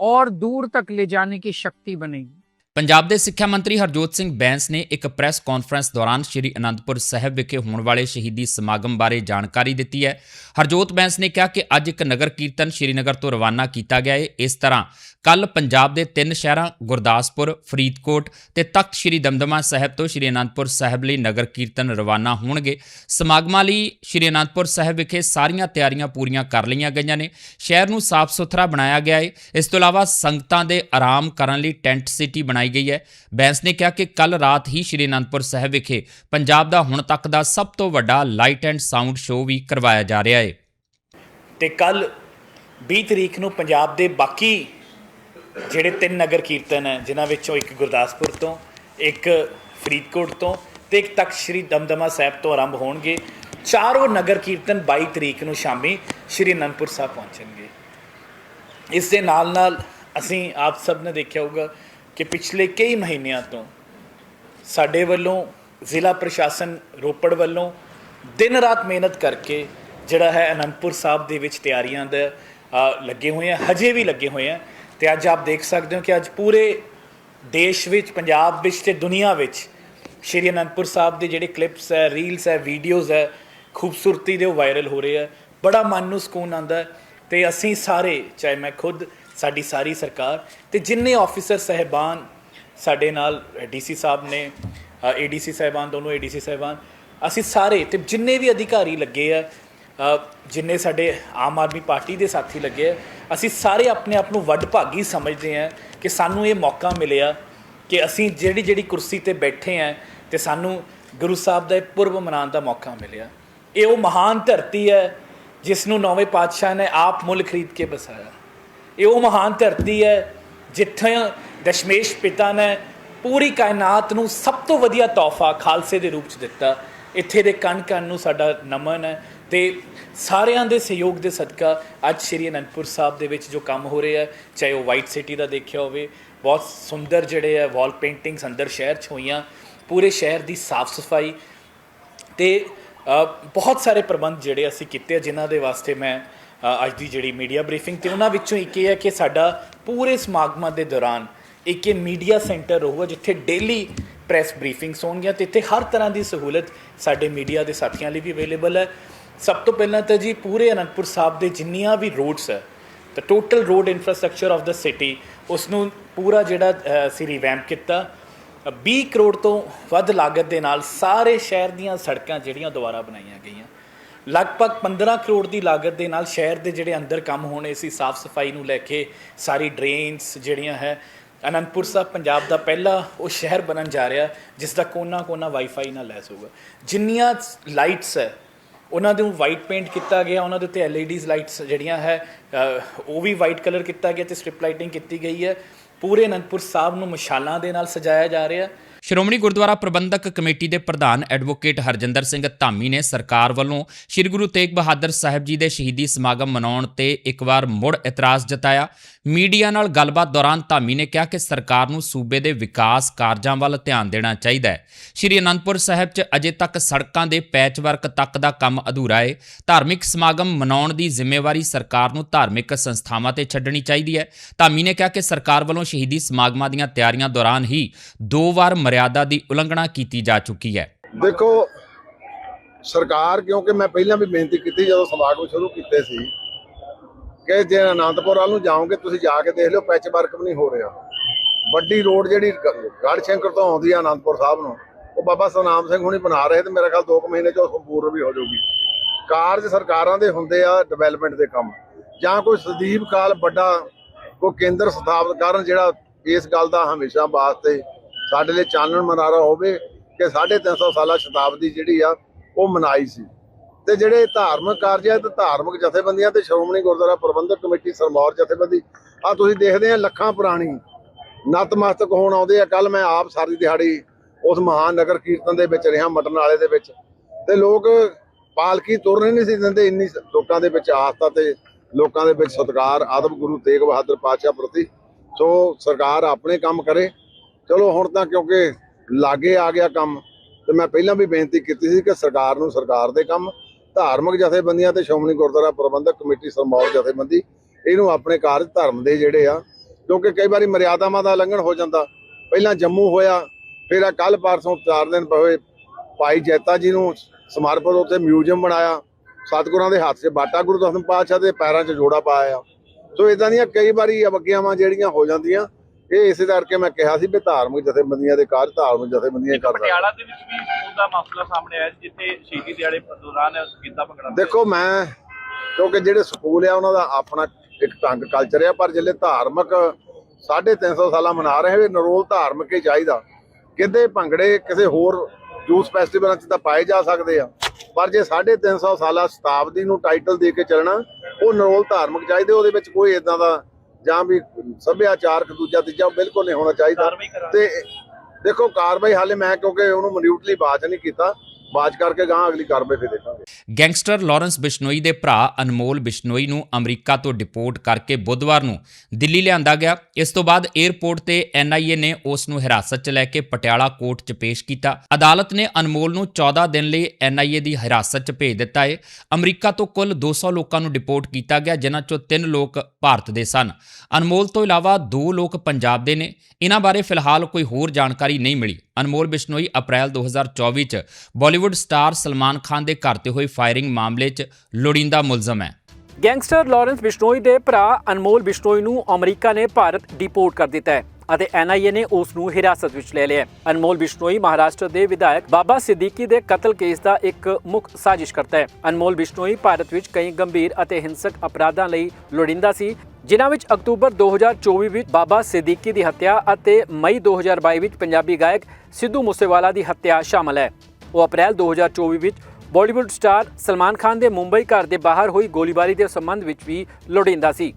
और दूर तक ले जाने की शक्ति बनेगी। ਪੰਜਾਬ ਦੇ ਸਿੱਖਿਆ ਮੰਤਰੀ ਹਰਜੋਤ ਸਿੰਘ ਬੈਂਸ ਨੇ ਇੱਕ ਪ੍ਰੈਸ ਕਾਨਫਰੰਸ ਦੌਰਾਨ ਸ਼੍ਰੀ ਅਨੰਦਪੁਰ ਸਾਹਿਬ ਵਿਖੇ ਹੋਣ ਵਾਲੇ ਸ਼ਹੀਦੀ ਸਮਾਗਮ ਬਾਰੇ ਜਾਣਕਾਰੀ ਦਿੱਤੀ ਹੈ। ਹਰਜੋਤ ਬੈਂਸ ਨੇ ਕਿਹਾ ਕਿ ਅੱਜ ਇੱਕ ਨਗਰ ਕੀਰਤਨ ਸ਼੍ਰੀਨਗਰ ਤੋਂ ਰਵਾਨਾ ਕੀਤਾ ਗਿਆ ਹੈ ਇਸ ਤਰ੍ਹਾਂ ਕੱਲ ਪੰਜਾਬ ਦੇ ਤਿੰਨ ਸ਼ਹਿਰਾਂ ਗੁਰਦਾਸਪੁਰ, ਫਰੀਦਕੋਟ ਤੇ ਤਖਤ ਸ਼੍ਰੀ ਦਮਦਮਾ ਸਾਹਿਬ ਤੋਂ ਸ਼੍ਰੀ ਅਨੰਦਪੁਰ ਸਾਹਿਬ ਲਈ ਨਗਰ ਕੀਰਤਨ ਰਵਾਨਾ ਹੋਣਗੇ। ਸਮਾਗਮਾਂ ਲਈ ਸ਼੍ਰੀ ਅਨੰਦਪੁਰ ਸਾਹਿਬ ਵਿਖੇ ਸਾਰੀਆਂ ਤਿਆਰੀਆਂ ਪੂਰੀਆਂ ਕਰ ਲਈਆਂ ਗਈਆਂ ਨੇ। ਸ਼ਹਿਰ ਨੂੰ ਸਾਫ਼ ਸੁਥਰਾ ਬਣਾਇਆ ਗਿਆ ਹੈ ਇਸ ਤੋਂ ਇਲਾਵਾ ਸੰਗਤਾਂ ਦੇ ਆਰਾਮ ਕਰਨ ਲਈ ਟੈਂਟ ਸਿਟੀ ਬਣਾਈ ਗਈ ਹੈ। ਬੈਂਸ ਨੇ ਕਿਹਾ ਕਿ ਕੱਲ ਰਾਤ ਹੀ ਸ਼੍ਰੀ ਅਨੰਦਪੁਰ ਸਾਹਿਬ ਵਿਖੇ ਪੰਜਾਬ ਦਾ ਹੁਣ ਤੱਕ ਦਾ ਸਭ ਤੋਂ ਵੱਡਾ ਲਾਈਟ ਐਂਡ ਸਾਊਂਡ ਸ਼ੋਅ ਵੀ ਕਰਵਾਇਆ ਜਾ ਰਿਹਾ ਹੈ ਤੇ ਕੱਲ 20 ਤਰੀਕ ਨੂੰ ਪੰਜਾਬ ਦੇ ਬਾਕੀ ਜਿਹੜੇ ਤਿੰਨ ਨਗਰ ਕੀਰਤਨ ਹੈ, ਜਿਨ੍ਹਾਂ ਵਿੱਚੋਂ ਇੱਕ ਗੁਰਦਾਸਪੁਰ ਤੋਂ, ਇੱਕ ਫਰੀਦਕੋਟ ਤੋਂ ਤੇ ਇੱਕ ਤਖਤ ਸ੍ਰੀ ਦਮਦਮਾ ਸਾਹਿਬ ਤੋਂ ਆਰੰਭ ਹੋਣਗੇ। ਚਾਰੋਂ ਨਗਰ ਕੀਰਤਨ 22 ਤਰੀਕ ਨੂੰ ਸ਼ਾਮੀ ਸ੍ਰੀ ਅਨੰਦਪੁਰ ਸਾਹਿਬ ਪਹੁੰਚਣਗੇ। ਇਸ ਦੇ ਨਾਲ ਨਾਲ ਅਸੀਂ ਆਪ ਸਭ ਨੇ ਦੇਖਿਆ ਹੋਊਗਾ ਕਿ ਪਿਛਲੇ ਕਈ ਮਹੀਨਿਆਂ ਤੋਂ ਸਾਡੇ ਵੱਲੋਂ ਜ਼ਿਲ੍ਹਾ ਪ੍ਰਸ਼ਾਸਨ ਰੋਪੜ ਵੱਲੋਂ ਦਿਨ ਰਾਤ ਮਿਹਨਤ ਕਰਕੇ ਜਿਹੜਾ ਹੈ ਅਨੰਦਪੁਰ ਸਾਹਿਬ ਦੇ ਵਿੱਚ ਤਿਆਰੀਆਂ ਦਾ ਲੱਗੇ ਹੋਏ ਆ, ਹਜੇ ਵੀ ਲੱਗੇ ਹੋਏ ਆ। ਤੇ ਅੱਜ ਆਪ ਦੇਖ ਸਕਦੇ ਹੋ ਕਿ ਅੱਜ ਪੂਰੇ ਦੇਸ਼ ਵਿੱਚ, ਪੰਜਾਬ ਵਿੱਚ ਤੇ ਦੁਨੀਆ ਵਿੱਚ ਸ਼੍ਰੀ ਅਨੰਦਪੁਰ ਸਾਹਿਬ ਦੇ ਜਿਹੜੇ ਕਲਿੱਪਸ ਹੈ ਰੀਲਸ ਹੈ ਵੀਡੀਓਜ਼ ਹੈ, ਖੂਬਸੂਰਤੀ ਦੇ ਉਹ ਵਾਇਰਲ ਹੋ ਰਹੇ ਆ। ਬੜਾ ਮਨ ਨੂੰ ਸਕੂਨ ਆਉਂਦਾ ਹੈ ਤੇ ਅਸੀਂ ਸਾਰੇ, ਚਾਹੇ ਮੈਂ ਖੁਦ, ਸਾਡੀ ਸਾਰੀ ਸਰਕਾਰ ਤੇ ਜਿੰਨੇ ਆਫੀਸਰ ਸਹਿਬਾਨ ਸਾਡੇ ਨਾਲ ਡੀਸੀ ਸਾਹਿਬ ਨੇ ਏਡੀਸੀ ਸਾਹਿਬਾਨ, ਦੋਨੋਂ ਏਡੀਸੀ ਸਾਹਿਬਾਨ, ਅਸੀਂ ਸਾਰੇ ਤੇ ਜਿੰਨੇ ਵੀ ਅਧਿਕਾਰੀ ਲੱਗੇ ਆ ਜਿੰਨੇ ਸਾਡੇ ਆਮ ਆਦਮੀ ਪਾਰਟੀ ਦੇ ਸਾਥੀ ਲੱਗੇ ਆ, ਅਸੀਂ ਸਾਰੇ ਆਪਣੇ ਆਪ ਨੂੰ ਵੱਡਭਾਗੀ ਸਮਝਦੇ ਆ ਕਿ ਸਾਨੂੰ ਇਹ ਮੌਕਾ ਮਿਲਿਆ ਕਿ ਅਸੀਂ ਜਿਹੜੀ ਜਿਹੜੀ ਕੁਰਸੀ ਤੇ ਬੈਠੇ ਆ ਤੇ ਸਾਨੂੰ ਗੁਰੂ ਸਾਹਿਬ ਦਾ ਇਹ ਪੁਰਬ ਮਨਾਉਣ ਦਾ ਮੌਕਾ ਮਿਲਿਆ। ਇਹ ਉਹ ਮਹਾਨ ਧਰਤੀ ਹੈ ਜਿਸ ਨੂੰ ਨੌਵੇਂ ਪਾਤਸ਼ਾਹ ਨੇ ਆਪ ਮੁੱਲ ਖਰੀਦ ਕੇ ਬਸਾਇਆ। ਇਹ ਉਹ ਮਹਾਨ ਧਰਤੀ ਹੈ ਜਿੱਥੇ ਦਸ਼ਮੇਸ਼ ਪਿਤਾ ਨੇ ਪੂਰੀ ਕਾਇਨਾਤ ਨੂੰ ਸਭ ਤੋਂ ਵਧੀਆ ਤੋਹਫਾ ਖਾਲਸੇ ਦੇ ਰੂਪ ਚ ਦਿੱਤਾ। ਇੱਥੇ ਦੇ ਕਣ ਕਣ ਨੂੰ ਸਾਡਾ ਨਮਨ ਹੈ ਤੇ ਸਾਰਿਆਂ ਦੇ ਸਹਿਯੋਗ ਦੇ ਸਦਕਾ ਅੱਜ ਸ਼੍ਰੀ ਅਨੰਦਪੁਰ ਸਾਹਿਬ ਦੇ ਵਿੱਚ ਜੋ ਕੰਮ ਹੋ ਰਿਹਾ ਹੈ, ਚਾਹੇ ਉਹ ਵਾਈਟ ਸਿਟੀ ਦਾ ਦੇਖਿਆ ਹੋਵੇ, ਬਹੁਤ ਸੁੰਦਰ ਜਿਹੜੇ ਹੈ ਵਾਲ ਪੇਂਟਿੰਗਸ ਅੰਦਰ ਸ਼ਹਿਰ 'ਚ ਹੋਈਆਂ, ਪੂਰੇ ਸ਼ਹਿਰ ਦੀ ਸਾਫ਼ ਸਫ਼ਾਈ ਤੇ ਬਹੁਤ ਸਾਰੇ ਪ੍ਰਬੰਧ ਜਿਹੜੇ ਅਸੀਂ ਕੀਤੇ ਆ, ਜਿਨ੍ਹਾਂ ਦੇ ਵਾਸਤੇ ਮੈਂ ਅੱਜ ਦੀ ਜਿਹੜੀ ਮੀਡੀਆ ਬਰੀਫਿੰਗ ਤੇ ਉਹਨਾਂ ਵਿੱਚੋਂ ਇੱਕ ਇਹ ਹੈ ਕਿ ਸਾਡਾ ਪੂਰੇ ਸਮਾਗਮਾਂ ਦੇ ਦੌਰਾਨ ਇੱਕ ਇਹ ਮੀਡੀਆ ਸੈਂਟਰ ਰਹੂਗਾ ਜਿੱਥੇ ਡੇਲੀ ਪ੍ਰੈਸ ਬਰੀਫਿੰਗਸ ਹੋਣਗੀਆਂ ਤੇ ਇੱਥੇ ਹਰ ਤਰ੍ਹਾਂ ਦੀ ਸਹੂਲਤ ਸਾਡੇ ਮੀਡੀਆ ਦੇ ਸਾਥੀਆਂ ਲਈ ਵੀ ਅਵੇਲੇਬਲ ਹੈ। ਸਭ ਤੋਂ ਪਹਿਲਾਂ ਤਾਂ ਜੀ ਪੂਰੇ ਅਨੰਦਪੁਰ ਸਾਹਿਬ ਦੇ ਜਿੰਨੀਆਂ ਵੀ ਰੋਡਸ ਹੈ ਤਾਂ total road infrastructure of the city ਉਸ ਨੂੰ ਪੂਰਾ ਜਿਹੜਾ ਅ, ਸੀ ਰਿਵੈਂਪ ਕੀਤਾ। ਅ, 20 ਕਰੋੜ ਤੋਂ ਵੱਧ ਲਾਗਤ ਦੇ ਨਾਲ ਸਾਰੇ ਸ਼ਹਿਰ ਦੀਆਂ ਸੜਕਾਂ ਜਿਹੜੀਆਂ ਦੁਬਾਰਾ ਬਣਾਈਆਂ ਗਈਆਂ। ਲਗਭਗ 15 ਕਰੋੜ ਦੀ ਲਾਗਤ ਦੇ ਨਾਲ ਸ਼ਹਿਰ ਦੇ ਜਿਹੜੇ ਅੰਦਰ ਕੰਮ ਹੋਣੇ ਸੀ ਸਾਫ਼ ਸਫ਼ਾਈ ਨੂੰ ਲੈ ਕੇ ਸਾਰੀ ਡਰੇਨਸ ਜਿਹੜੀਆਂ ਹੈ ਅਨੰਦਪੁਰ ਸਾਹਿਬ ਪੰਜਾਬ ਦਾ ਪਹਿਲਾ ਉਹ ਸ਼ਹਿਰ ਬਣਨ ਜਾ ਰਿਹਾ, ਜਿਸ ਦਾ ਕੋਨਾ-ਕੋਨਾ ਵਾਈਫਾਈ ਨਾਲ ਲੈਸ ਹੋਊਗਾ। ਜਿੰਨੀਆਂ ਲਾਈਟਸ ਹੈ, ਉਹਨਾਂ ਨੂੰ ਵਾਈਟ ਪੇਂਟ ਕੀਤਾ ਗਿਆ, ਉਹਨਾਂ ਦੇ ਉੱਤੇ ਐਲਈਡੀਜ਼ ਲਾਈਟਸ ਜਿਹੜੀਆਂ ਹੈ ਉਹ ਵੀ ਵਾਈਟ ਕਲਰ ਕੀਤਾ ਗਿਆ ਤੇ ਸਟ੍ਰਿਪ ਲਾਈਟਿੰਗ ਕੀਤੀ ਗਈ ਹੈ। ਪੂਰੇ ਅਨੰਦਪੁਰ ਸਾਹਿਬ ਨੂੰ ਮਸ਼ਾਲਾਂ ਦੇ ਨਾਲ ਸਜਾਇਆ ਜਾ ਰਿਹਾ। ਸ਼੍ਰੋਮਣੀ ਗੁਰਦੁਆਰਾ ਪ੍ਰਬੰਧਕ ਕਮੇਟੀ ਦੇ ਪ੍ਰਧਾਨ ਐਡਵੋਕੇਟ ਹਰਜਿੰਦਰ ਸਿੰਘ ਧਾਮੀ ਨੇ ਸਰਕਾਰ ਵੱਲੋਂ ਸ੍ਰੀ ਗੁਰੂ ਤੇਗ ਬਹਾਦਰ ਸਾਹਿਬ ਜੀ ਦੇ ਸ਼ਹੀਦੀ ਸਮਾਗਮ ਮਨਾਉਣ ਤੇ ਇੱਕ ਵਾਰ ਮੁੜ ਇਤਰਾਜ਼ ਜਤਾਇਆ। ਮੀਡੀਆ ਨਾਲ ਗੱਲਬਾਤ ਦੌਰਾਨ ਧਾਮੀ ਨੇ ਕਿਹਾ ਕਿ ਸਰਕਾਰ ਨੂੰ ਸੂਬੇ ਦੇ ਵਿਕਾਸ ਕਾਰਜਾਂ ਵੱਲ ਧਿਆਨ ਦੇਣਾ ਚਾਹੀਦਾ ਹੈ। ਸ਼੍ਰੀ ਅਨੰਦਪੁਰ ਸਾਹਿਬ 'ਚ ਅਜੇ ਤੱਕ ਸੜਕਾਂ ਦੇ ਪੈਚਵਰਕ ਤੱਕ ਦਾ ਕੰਮ ਅਧੂਰਾ ਹੈ ਧਾਰਮਿਕ ਸਮਾਗਮ ਮਨਾਉਣ ਦੀ ਜ਼ਿੰਮੇਵਾਰੀ ਸਰਕਾਰ ਨੂੰ ਧਾਰਮਿਕ ਸੰਸਥਾਵਾਂ ਤੇ ਛੱਡਣੀ ਚਾਹੀਦੀ ਹੈ। ਧਾਮੀ ਨੇ ਕਿਹਾ ਕਿ ਸਰਕਾਰ ਵੱਲੋਂ ਸ਼ਹੀਦੀ ਸਮਾਗਮਾਂ ਦੀਆਂ ਤਿਆਰੀਆਂ ਦੌਰਾਨ ਹੀ ਦੋ ਵਾਰ ਮਰਿਆਦਾ ਦੀ ਉਲੰਘਣਾ ਕੀਤੀ ਜਾ ਚੁੱਕੀ ਹੈ। ਦੇਖੋ, ਸਰਕਾਰ, ਕਿਉਂਕਿ ਮੈਂ ਪਹਿਲਾਂ ਵੀ ਬੇਨਤੀ ਕੀਤੀ ਜਦੋਂ ਸਮਾਗਮ ਸ਼ੁਰੂ ਕੀਤੇ ਸੀ, ਕਿ ਜੇ ਆਨੰਦਪੁਰ ਵੱਲ ਨੂੰ ਜਾਓਗੇ, ਤੁਸੀਂ ਜਾ ਕੇ ਦੇਖ ਲਿਓ, ਪੈਚ ਵਰਕ ਵੀ ਨਹੀਂ ਹੋ ਰਿਹਾ। ਵੱਡੀ ਰੋਡ ਜਿਹੜੀ ਗੜ ਸ਼ੰਕਰ ਤੋਂ ਆਉਂਦੀ ਆ ਆਨੰਦਪੁਰ ਸਾਹਿਬ ਨੂੰ, ਉਹ ਬਾਬਾ ਸਨਾਮ ਸਿੰਘ ਹੁਣੀ ਬਣਾ ਰਹੇ, ਤੇ ਮੇਰਾ ਖਿਆਲ 2 ਮਹੀਨੇ ਚ ਉਹ ਸੰਪੂਰਨ ਵੀ ਹੋ ਜਾਊਗੀ। ਕਾਰਜ ਸਰਕਾਰਾਂ ਦੇ ਹੁੰਦੇ ਆ ਡਿਵੈਲਪਮੈਂਟ ਦੇ ਕੰਮ। ਜਾਂ ਕੋਈ ਸਦੀਪ ਕਾਲ ਵੱਡਾ, ਕੋਈ ਕੇਂਦਰ ਸਥਾਪਿਤ ਕਰਨ ਜਿਹੜਾ ਇਸ ਗੱਲ ਦਾ ਹਮੇਸ਼ਾ ਵਾਸਤੇ ਸਾਡੇ ਲਈ ਚਾਨਣ ਮਨਾਰਾ ਹੋਵੇ ਕਿ 350 ਸਾਲਾ ਸ਼ਤਾਬਦੀ ਜਿਹੜੀ ਆ, ਉਹ ਮਨਾਈ ਸੀ। ਤੇ ਜਿਹੜੇ ਧਾਰਮਿਕ ਕਾਰਜ ਆ, ਤੇ ਧਾਰਮਿਕ ਜਥੇਬੰਦੀਆਂ ਤੇ ਸ਼੍ਰੋਮਣੀ ਗੁਰਦੁਆਰਾ ਪ੍ਰਬੰਧਕ ਕਮੇਟੀ ਸਰਮੌਰ ਜਥੇਬੰਦੀ ਆ ਤੁਸੀਂ ਦੇਖਦੇ ਆ ਲੱਖਾਂ ਪੁਰਾਣੀ ਨਤਮਸਤਕ ਹੋਣ ਆਉਂਦੇ ਆ। ਕੱਲ ਮੈਂ ਆਪ ਸਾਰੀ ਦਿਹਾੜੀ ਉਸ ਮਹਾਨ ਨਗਰ ਕੀਰਤਨ ਦੇ ਵਿੱਚ ਰਿਹਾ, ਮਟਨ ਵਾਲੇ ਦੇ ਵਿੱਚ। ਤੇ ਲੋਕ ਪਾਲਕੀ ਤੁਰਨੇ ਨਹੀਂ ਸੀ ਦਿੰਦੇ, ਇੰਨੀ ਲੋਕਾਂ ਦੇ ਵਿੱਚ ਆਸਥਾ ਤੇ ਲੋਕਾਂ ਦੇ ਵਿੱਚ ਸਤਿਕਾਰ, ਆਦਮ ਗੁਰੂ ਤੇਗ ਬਹਾਦਰ ਪਾਤਸ਼ਾਹ ਪ੍ਰਤੀ। ਸੋ ਸਰਕਾਰ ਆਪਣੇ ਕੰਮ ਕਰੇ ਚਲੋ ਹੁਣ ਤਾਂ ਕਿਉਂਕਿ ਲਾਗੇ ਆ ਗਿਆ ਕੰਮ, ਤੇ ਮੈਂ ਪਹਿਲਾਂ ਵੀ ਬੇਨਤੀ ਕੀਤੀ ਸੀ ਕਿ ਸਰਕਾਰ ਨੂੰ ਸਰਕਾਰ ਦੇ ਕੰਮ, ਧਾਰਮਿਕ ਜਥੇਬੰਦੀਆਂ ਤੇ ਸ਼੍ਰੋਮਣੀ ਗੁਰਦੁਆਰਾ ਪ੍ਰਬੰਧਕ ਕਮੇਟੀ ਸਰਮੌਰ ਜਥੇਬੰਦੀ, ਇਹਨੂੰ ਆਪਣੇ ਕਾਰਜ ਧਰਮ ਦੇ ਜਿਹੜੇ ਆ, ਕਿਉਂਕਿ ਕਈ ਵਾਰੀ ਮਰਿਆਦਾਵਾਂ ਦਾ ਉਲੰਘਣ ਹੋ ਜਾਂਦਾ। ਪਹਿਲਾਂ ਜੰਮੂ ਹੋਇਆ, ਫਿਰ ਆ ਕੱਲ ਪਰਸੋਂ ਚਾਰ ਦਿਨ ਪਵੇ ਭਾਈ ਜੈਤਾ ਜੀ ਨੂੰ ਸਮਰਪਿਤ ਉੱਥੇ ਮਿਊਜ਼ੀਅਮ ਬਣਾਇਆ, ਸਤਿਗੁਰਾਂ ਦੇ ਹੱਥ 'ਚ ਬਾਟਾ, ਗੁਰੂ ਦਸਮ ਪਾਤਸ਼ਾਹ ਦੇ ਪੈਰਾਂ 'ਚ ਜੋੜਾ ਪਾਇਆ। ਸੋ ਇਦਾਂ ਦੀਆਂ ਕਈ ਵਾਰੀ ਅਵਗਿਆਵਾਂ ਜਿਹੜੀਆਂ ਹੋ ਜਾਂਦੀਆਂ ਇਹ ਇਸੇ ਕਰਕੇ ਮੈਂ ਕਿਹਾ ਸੀ ਵੀ ਧਾਰਮਿਕ ਜਥੇਬੰਦੀਆਂ ਦੇ ਕਾਰਜ ਧਾਰਮਿਕ ਜਥੇਬੰਦੀਆਂ ਇੱਕ ਕਰ ਸਕਦੀਆਂ ਪਟਿਆਲਾ ਦੇ ਵਿੱਚ ਵੀ ਸਕੂਲ ਦਾ ਮਸਲਾ ਸਾਹਮਣੇ ਆਇਆ ਜਿੱਥੇ ਸ਼ਹੀਦੀ ਦਿਹਾੜੇ ਦੌਰਾਨ ਗਿੱਧਾ ਭੰਗੜਾ ਦੇਖੋ ਮੈਂ ਕਿਉਂਕਿ ਜਿਹੜੇ ਸਕੂਲ ਆ ਉਹਨਾਂ ਦਾ ਆਪਣਾ ਇੱਕ ਢੰਗ ਕਲਚਰ ਆ ਪਰ ਜਿਹੜੇ ਧਾਰਮਿਕ 350 ਸਾਲਾਂ ਮਨਾ ਰਹੇ ਵੀ ਨਰੋਲ ਧਾਰਮਿਕ ਹੀ ਚਾਹੀਦਾ। ਕਿਤੇ ਭੰਗੜੇ ਕਿਸੇ ਹੋਰ ਜੂਸ ਫੈਸਟੀਵਲਾਂ 'ਚ ਤਾਂ ਪਾਏ ਜਾ ਸਕਦੇ ਆ ਪਰ ਜੇ 350 ਸਾਲਾ ਸ਼ਤਾਬਦੀ ਨੂੰ ਟਾਈਟਲ ਦੇ ਕੇ ਚੱਲਣਾ ਉਹ ਨਰੋਲ ਧਾਰਮਿਕ ਚਾਹੀਦੇ ਉਹਦੇ ਵਿੱਚ ਕੋਈ ਇਦਾਂ ਦਾ ਜਾਂ ਵੀ ਸੱਭਿਆਚਾਰਕ ਦੂਜਾ ਤੀਜਾ ਬਿਲਕੁਲ ਨਹੀਂ ਹੋਣਾ ਚਾਹੀਦਾ। ਤੇ ਦੇਖੋ ਕਾਰਵਾਈ ਹਾਲੇ ਮੈਂ ਕਿਉਂਕਿ ਉਹਨੂੰ ਮਨਿਊਟਲੀ ਬਾਤ ਨਹੀਂ ਕੀਤਾ। ਬਾਤ ਕਰਕੇ ਗਾਂ ਅਗਲੀ ਕਾਰਵਾਈ ਫਿਰ ਦੇਖਾਂਗੇ। ਗੈਂਗਸਟਰ ਲਾਰੈਂਸ ਬਿਸ਼ਨੋਈ ਦੇ ਭਰਾ ਅਨਮੋਲ ਬਿਸ਼ਨੋਈ ਨੂੰ ਅਮਰੀਕਾ ਤੋਂ ਡਿਪੋਰਟ ਕਰਕੇ ਬੁੱਧਵਾਰ ਨੂੰ ਦਿੱਲੀ ਲਿਆਂਦਾ ਗਿਆ। ਇਸ ਤੋਂ ਬਾਅਦ 에ਅਰਪੋਰਟ ਤੇ ਐਨਆਈਏ ਨੇ ਉਸ ਨੂੰ ਹਿਰਾਸਤ 'ਚ ਲੈ ਕੇ ਪਟਿਆਲਾ ਕੋਰਟ 'ਚ ਪੇਸ਼ ਕੀਤਾ। ਅਦਾਲਤ ਨੇ ਅਨਮੋਲ ਨੂੰ 14 ਦਿਨ ਲਈ ਐਨਆਈਏ ਦੀ ਹਿਰਾਸਤ 'ਚ ਭੇਜ ਦਿੱਤਾ ਹੈ ਅਮਰੀਕਾ ਤੋਂ ਕੁੱਲ 200 ਲੋਕਾਂ ਨੂੰ ਡਿਪੋਰਟ ਕੀਤਾ ਗਿਆ, ਜਿਨ੍ਹਾਂ 'ਚੋਂ 3 ਲੋਕ ਭਾਰਤ ਦੇ ਸਨ। ਅਨਮੋਲ ਤੋਂ ਇਲਾਵਾ 2 ਲੋਕ ਪੰਜਾਬ ਦੇ ਨੇ। ਇਹਨਾਂ ਬਾਰੇ ਫਿਲਹਾਲ ਕੋਈ ਹੋਰ ਜਾਣਕਾਰੀ ਨਹੀਂ ਮਿਲੀ। ਅਨਮੋਲ ਬਿਸ਼ਨੋਈ ਅਪ੍ਰੈਲ 2024 ਚ ਬਾਲੀਵੁੱਡ ਸਟਾਰ ਸਲਮਾਨ ਖਾਨ ਦੇ ਘਰ ਤੇ ਹੋਈ ਫਾਇਰਿੰਗ ਮਾਮਲੇ 'ਚ ਲੋੜੀਂਦਾ ਮੁਲਜ਼ਮ ਹੈ। ਗੈਂਗਸਟਰ ਲਾਰੈਂਸ ਬਿਸ਼ਨੋਈ ਦੇ ਭਰਾ ਅਨਮੋਲ ਬਿਸ਼ਨੋਈ ਨੂੰ ਅਮਰੀਕਾ ਨੇ ਭਾਰਤ ਡਿਪੋਰਟ ਕਰ ਦਿੱਤਾ ਹੈ ਅਤੇ ਐਨਆਈਏ ਨੇ ਉਸ ਨੂੰ ਹਿਰਾਸਤ ਵਿੱਚ ਲੈ ਲਿਆ ਅਨਮੋਲ ਬਿਸ਼ਨੋਈ ਮਹਾਰਾਸ਼ਟਰ ਦੇ ਵਿਧਾਇਕ ਬਾਬਾ ਸਿੱਦੀਕੀ ਦੇ ਕਤਲ ਕੇਸ ਦਾ ਇੱਕ ਮੁੱਖ ਸਾਜ਼ਿਸ਼ ਕਰਤਾ ਹੈ। ਅਨਮੋਲ ਬਿਸ਼ਨੋਈ ਭਾਰਤ ਵਿੱਚ ਕਈ ਗੰਭੀਰ ਅਤੇ ਹਿੰਸਕ ਅਪਰਾਧਾਂ ਲਈ ਲੋੜੀਂਦਾ ਸੀ ਜਿਨ੍ਹਾਂ ਵਿੱਚ ਅਕਤੂਬਰ 2024 ਵਿੱਚ ਬਾਬਾ ਸਿੱਦੀਕੀ ਦੀ ਹੱਤਿਆ ਅਤੇ ਮਈ 2022 ਵਿੱਚ ਪੰਜਾਬੀ ਗਾਇਕ ਸਿੱਧੂ ਮੂਸੇਵਾਲਾ ਦੀ ਹੱਤਿਆ ਸ਼ਾਮਲ ਹੈ। ਉਹ ਅਪ੍ਰੈਲ 2024 ਵਿੱਚ ਬਾਲੀਵੁੱਡ ਸਟਾਰ ਸਲਮਾਨ ਖਾਨ ਦੇ ਮੁੰਬਈ ਘਰ ਦੇ ਬਾਹਰ ਹੋਈ ਗੋਲੀਬਾਰੀ ਦੇ ਸੰਬੰਧ ਵਿੱਚ ਵੀ ਲੋੜੀਂਦਾ ਸੀ।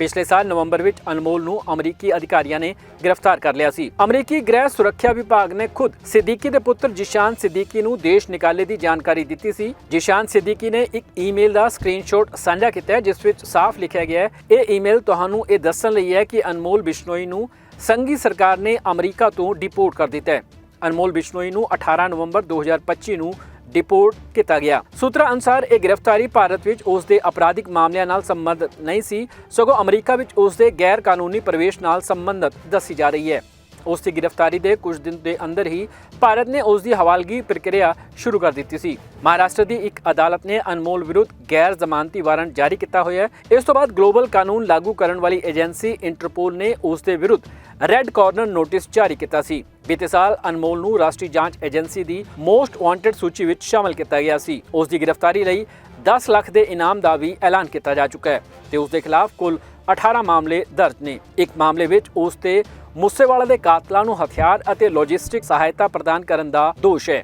ਪਿਛਲੇ ਸਾਲ ਨਵੰਬਰ ਵਿੱਚ ਅਨਮੋਲ ਨੂੰ ਅਮਰੀਕੀ ਅਧਿਕਾਰੀਆਂ ਨੇ ਗ੍ਰਿਫਤਾਰ ਕਰ ਲਿਆ ਸੀ। ਅਮਰੀਕੀ ਗ੍ਰਹਿ ਸੁਰੱਖਿਆ ਵਿਭਾਗ ਨੇ ਖੁਦ ਸਿੱਦੀਕੀ ਦੇ ਪੁੱਤਰ ਜਿਸ਼ਾਨ ਸਿੱਦੀਕੀ ਨੂੰ ਦੇਸ਼ ਨਿਕਾਲੇ ਦੀ ਜਾਣਕਾਰੀ ਦਿੱਤੀ ਸੀ। ਜਿਸ਼ਾਨ ਸਿੱਦੀਕੀ ਨੇ ਇੱਕ ਈਮੇਲ ਦਾ ਸਕਰੀਨਸ਼ਾਟ ਸਾਂਝਾ ਕੀਤਾ ਹੈ, ਜਿਸ ਵਿੱਚ ਸਾਫ਼ ਲਿਖਿਆ ਗਿਆ ਹੈ, ਇਹ ਈਮੇਲ ਤੁਹਾਨੂੰ ਇਹ ਦੱਸਣ ਲਈ ਹੈ ਕਿ ਅਨਮੋਲ ਬਿਸ਼ਨੋਈ ਨੂੰ ਸੰਘੀ ਸਰਕਾਰ ਨੇ ਅਮਰੀਕਾ ਤੋਂ ਡਿਪੋਰਟ ਕਰ ਦਿੱਤਾ ਹੈ। ਅਨਮੋਲ ਬਿਸ਼ਨੋਈ ਨੂੰ 18 ਨਵੰਬਰ 2025 ਨੂੰ ਡਿਪੋਰਟ ਕੀਤਾ ਗਿਆ। ਸੂਤਰਾਂ ਅਨੁਸਾਰ ਇਹ ਗ੍ਰਿਫਤਾਰੀ ਭਾਰਤ ਵਿੱਚ ਉਸ ਦੇ ਅਪਰਾਧਿਕ ਮਾਮਲਿਆਂ ਨਾਲ ਸੰਬੰਧਿਤ ਨਹੀਂ ਸੀ, ਸਗੋਂ ਅਮਰੀਕਾ ਵਿੱਚ ਉਸ ਦੇ ਗੈਰ ਕਾਨੂੰਨੀ ਪ੍ਰਵੇਸ਼ ਨਾਲ ਸੰਬੰਧਿਤ ਦੱਸੀ ਜਾ ਰਹੀ ਹੈ। ਉਸ ਦੀ ਗ੍ਰਿਫਤਾਰੀ ਦੇ ਕੁਝ ਦਿਨ ਦੇ ਅੰਦਰ ਹੀ ਭਾਰਤ ਨੇ ਉਸ ਦੀ ਹਵਾਲਗੀ ਪ੍ਰਕਿਰਿਆ ਸ਼ੁਰੂ ਕਰ ਦਿੱਤੀ ਸੀ। ਮਹਾਰਾਸ਼ਟਰ ਦੀ ਇੱਕ ਅਦਾਲਤ ਨੇ ਅਨਮੋਲ ਵਿਰੁੱਧ ਗੈਰ ਜ਼ਮਾਨਤੀ ਵਾਰੰਟ ਜਾਰੀ ਕੀਤਾ ਹੋਇਆ ਹੈ। ਇਸ ਤੋਂ ਬਾਅਦ ਗਲੋਬਲ ਕਾਨੂੰਨ ਲਾਗੂ ਕਰਨ ਵਾਲੀ ਏਜੰਸੀ ਇੰਟਰਪੋਲ ਨੇ ਉਸ ਦੇ ਵਿਰੁੱਧ ਰੈੱਡ ਕਾਰਨਰ ਨੋਟਿਸ ਜਾਰੀ ਕੀਤਾ ਸੀ। ਬੀਤੇ ਸਾਲ ਅਨਮੋਲ ਨੂੰ ਰਾਸ਼ਟਰੀ ਜਾਂਚ ਏਜੰਸੀ ਦੀ ਮੋਸਟ ਵਾਂਟਡ ਸੂਚੀ ਵਿੱਚ ਸ਼ਾਮਲ ਕੀਤਾ ਗਿਆ ਸੀ। ਉਸ ਦੀ ਗ੍ਰਿਫਤਾਰੀ ਲਈ 10 ਲੱਖ ਦੇ ਇਨਾਮ ਦਾ ਵੀ ਐਲਾਨ ਕੀਤਾ ਜਾ ਚੁੱਕਾ ਹੈ ਤੇ ਉਸ ਦੇ ਖਿਲਾਫ ਕੁੱਲ 18 ਮਾਮਲੇ ਦਰਜ ਨੇ। ਇੱਕ ਮਾਮਲੇ ਵਿੱਚ ਉਸ ਤੇ ਮੂਸੇਵਾਲਾ ਦੇ ਕਾਤਲਾਂ ਨੂੰ ਹਥਿਆਰ ਅਤੇ ਲੌਜਿਸਟਿਕ ਸਹਾਇਤਾ ਪ੍ਰਦਾਨ ਕਰਨ ਦਾ ਦੋਸ਼ ਹੈ।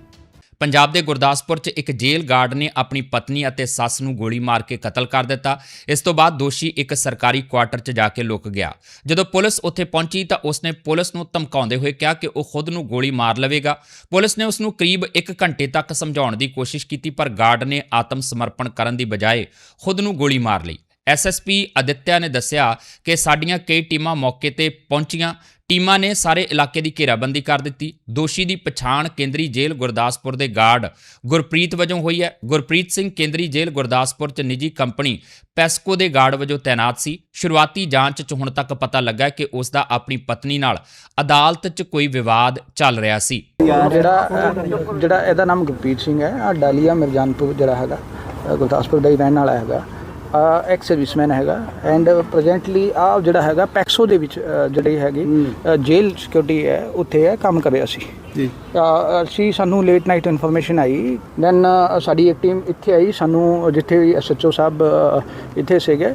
ਪੰਜਾਬ ਦੇ ਗੁਰਦਾਸਪੁਰ 'ਚ ਇੱਕ ਜੇਲ੍ਹ ਗਾਰਡ ਨੇ ਆਪਣੀ ਪਤਨੀ ਅਤੇ ਸੱਸ ਨੂੰ ਗੋਲੀ ਮਾਰ ਕੇ ਕਤਲ ਕਰ ਦਿੱਤਾ। ਇਸ ਤੋਂ ਬਾਅਦ ਦੋਸ਼ੀ ਇੱਕ ਸਰਕਾਰੀ ਕੁਆਟਰ 'ਚ ਜਾ ਕੇ ਲੁਕ ਗਿਆ। ਜਦੋਂ ਪੁਲਿਸ ਉੱਥੇ ਪਹੁੰਚੀ ਤਾਂ ਉਸਨੇ ਪੁਲਿਸ ਨੂੰ ਧਮਕਾਉਂਦੇ ਹੋਏ ਕਿਹਾ ਕਿ ਉਹ ਖੁਦ ਨੂੰ ਗੋਲੀ ਮਾਰ ਲਵੇਗਾ। ਪੁਲਿਸ ਨੇ ਉਸ ਨੂੰ ਕਰੀਬ 1 ਘੰਟੇ ਤੱਕ ਸਮਝਾਉਣ ਦੀ ਕੋਸ਼ਿਸ਼ ਕੀਤੀ, ਪਰ ਗਾਰਡ ਨੇ ਆਤਮ ਸਮਰਪਣ ਕਰਨ ਦੀ ਬਜਾਏ ਖੁਦ ਨੂੰ ਗੋਲੀ ਮਾਰ ਲਈ। ਐਸਐਸਪੀ ਅਦਿੱਤਿਆ ਨੇ ਦੱਸਿਆ ਕਿ ਸਾਡੀਆਂ ਕਈ ਟੀਮਾਂ ਮੌਕੇ ਤੇ ਪਹੁੰਚੀਆਂ। ਟੀਮਾਂ ਨੇ ਸਾਰੇ ਇਲਾਕੇ ਦੀ ਘੇਰਾਬੰਦੀ ਕਰ ਦਿੱਤੀ। ਦੋਸ਼ੀ ਦੀ ਪਛਾਣ ਕੇਂਦਰੀ ਜੇਲ੍ਹ ਗੁਰਦਾਸਪੁਰ ਦੇ ਗਾਰਡ ਗੁਰਪ੍ਰੀਤ ਵਜੋਂ ਹੋਈ ਹੈ। ਗੁਰਪ੍ਰੀਤ ਸਿੰਘ ਕੇਂਦਰੀ ਜੇਲ੍ਹ ਗੁਰਦਾਸਪੁਰ 'ਚ ਨਿੱਜੀ ਕੰਪਨੀ ਪੈਸਕੋ ਦੇ ਗਾਰਡ ਵਜੋਂ ਤਾਇਨਾਤ ਸੀ। ਸ਼ੁਰੂਆਤੀ ਜਾਂਚ 'ਚ ਹੁਣ ਤੱਕ ਪਤਾ ਲੱਗਾ ਕਿ ਉਸ ਦਾ ਆਪਣੀ ਪਤਨੀ ਨਾਲ ਅਦਾਲਤ 'ਚ ਕੋਈ ਵਿਵਾਦ ਚੱਲ ਰਿਹਾ ਸੀ। ਜਿਹੜਾ ਜਿਹੜਾ ਇਹਦਾ ਨਾਮ ਗੁਰਪ੍ਰੀਤ ਸਿੰਘ ਹੈ ਆ ਡਾਲੀਆ ਮਿਰਜਾਨਪੁਰ ਜਿਹੜਾ ਹੈਗਾ ਗੁਰਦਾਸਪੁਰ ਦਾ ਹੀ ਰਹਿਣ ਵਾਲਾ ਹੈਗਾ। ਐਕਸ ਸਰਵਿਸਮੈਨ ਹੈਗਾ ਐਂਡ ਪ੍ਰੈਜ਼ੈਂਟਲੀ ਆ ਜਿਹੜਾ ਹੈਗਾ ਪੈਕਸੋ ਦੇ ਵਿੱਚ ਜਿਹੜੀ ਹੈਗੀ ਜੇਲ੍ਹ ਸਿਕਿਉਰਿਟੀ ਹੈ ਉੱਥੇ ਹੈ ਕੰਮ ਕਰ ਰਿਹਾ ਸੀ। ਜੀ। ਅਸੀਂ ਸਾਨੂੰ ਲੇਟ ਨਾਈਟ ਇਨਫੋਰਮੇਸ਼ਨ ਆਈ ਦੈਨ ਸਾਡੀ ਇੱਕ ਟੀਮ ਇੱਥੇ ਆਈ ਸਾਨੂੰ ਜਿੱਥੇ ਐਸਐਚਓ ਸਾਹਿਬ ਇੱਥੇ ਸੀਗੇ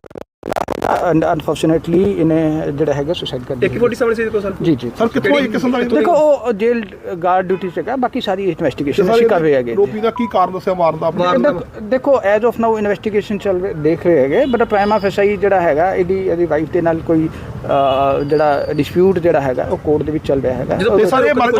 ਅਨਫੋਰਚੂਨੇਟਲੀ ਇਹਨੇ ਜਿਹੜਾ ਹੈਗਾ ਸੁਸਾਈਡ ਕਰ ਲਿਆ 47 ਸੀ ਕੋਲ ਸਰ ਜੀ ਜੀ ਸਰ ਕਿੱਥੋਂ ਇੱਕ ਕਿਸਮ ਦਾ ਦੇਖੋ ਉਹ ਜੇਲ੍ਹ ਗਾਰਡ ਡਿਊਟੀ ਤੇ ਹੈਗਾ ਬਾਕੀ ਸਾਰੀ ਇਨਵੈਸਟੀਗੇਸ਼ਨ ਅਸੀਂ ਕਰ ਰਹੇ ਹੈਗੇ ਰੋਪੀ ਦਾ ਕੀ ਕਾਰਨ ਦੱਸਿਆ ਮਾਰਨ ਦਾ ਆਪਣੇ ਦੇਖੋ- ਐਜ਼ ਆਫ ਨਾਓ ਇਨਵੈਸਟੀਗੇਸ਼ਨ ਚੱਲ ਰਹੀ ਦੇਖ ਰਹੇ ਹੈਗੇ ਬਟ ਪ੍ਰਾਈਮਾ ਫੈਸਾਈ ਜਿਹੜਾ ਹੈਗਾ ਇਹਦੀ ਇਹਦੀ ਵਾਈਫ ਦੇ ਨਾਲ ਕੋਈ ਜਿਹੜਾ ਡਿਸਪਿਊਟ ਜਿਹੜਾ ਹੈਗਾ ਉਹ ਕੋਰਟ ਦੇ ਵਿੱਚ ਚੱਲ ਰਿਹਾ ਹੈਗਾ ਇਹ ਸਾਰੇ ਮਰ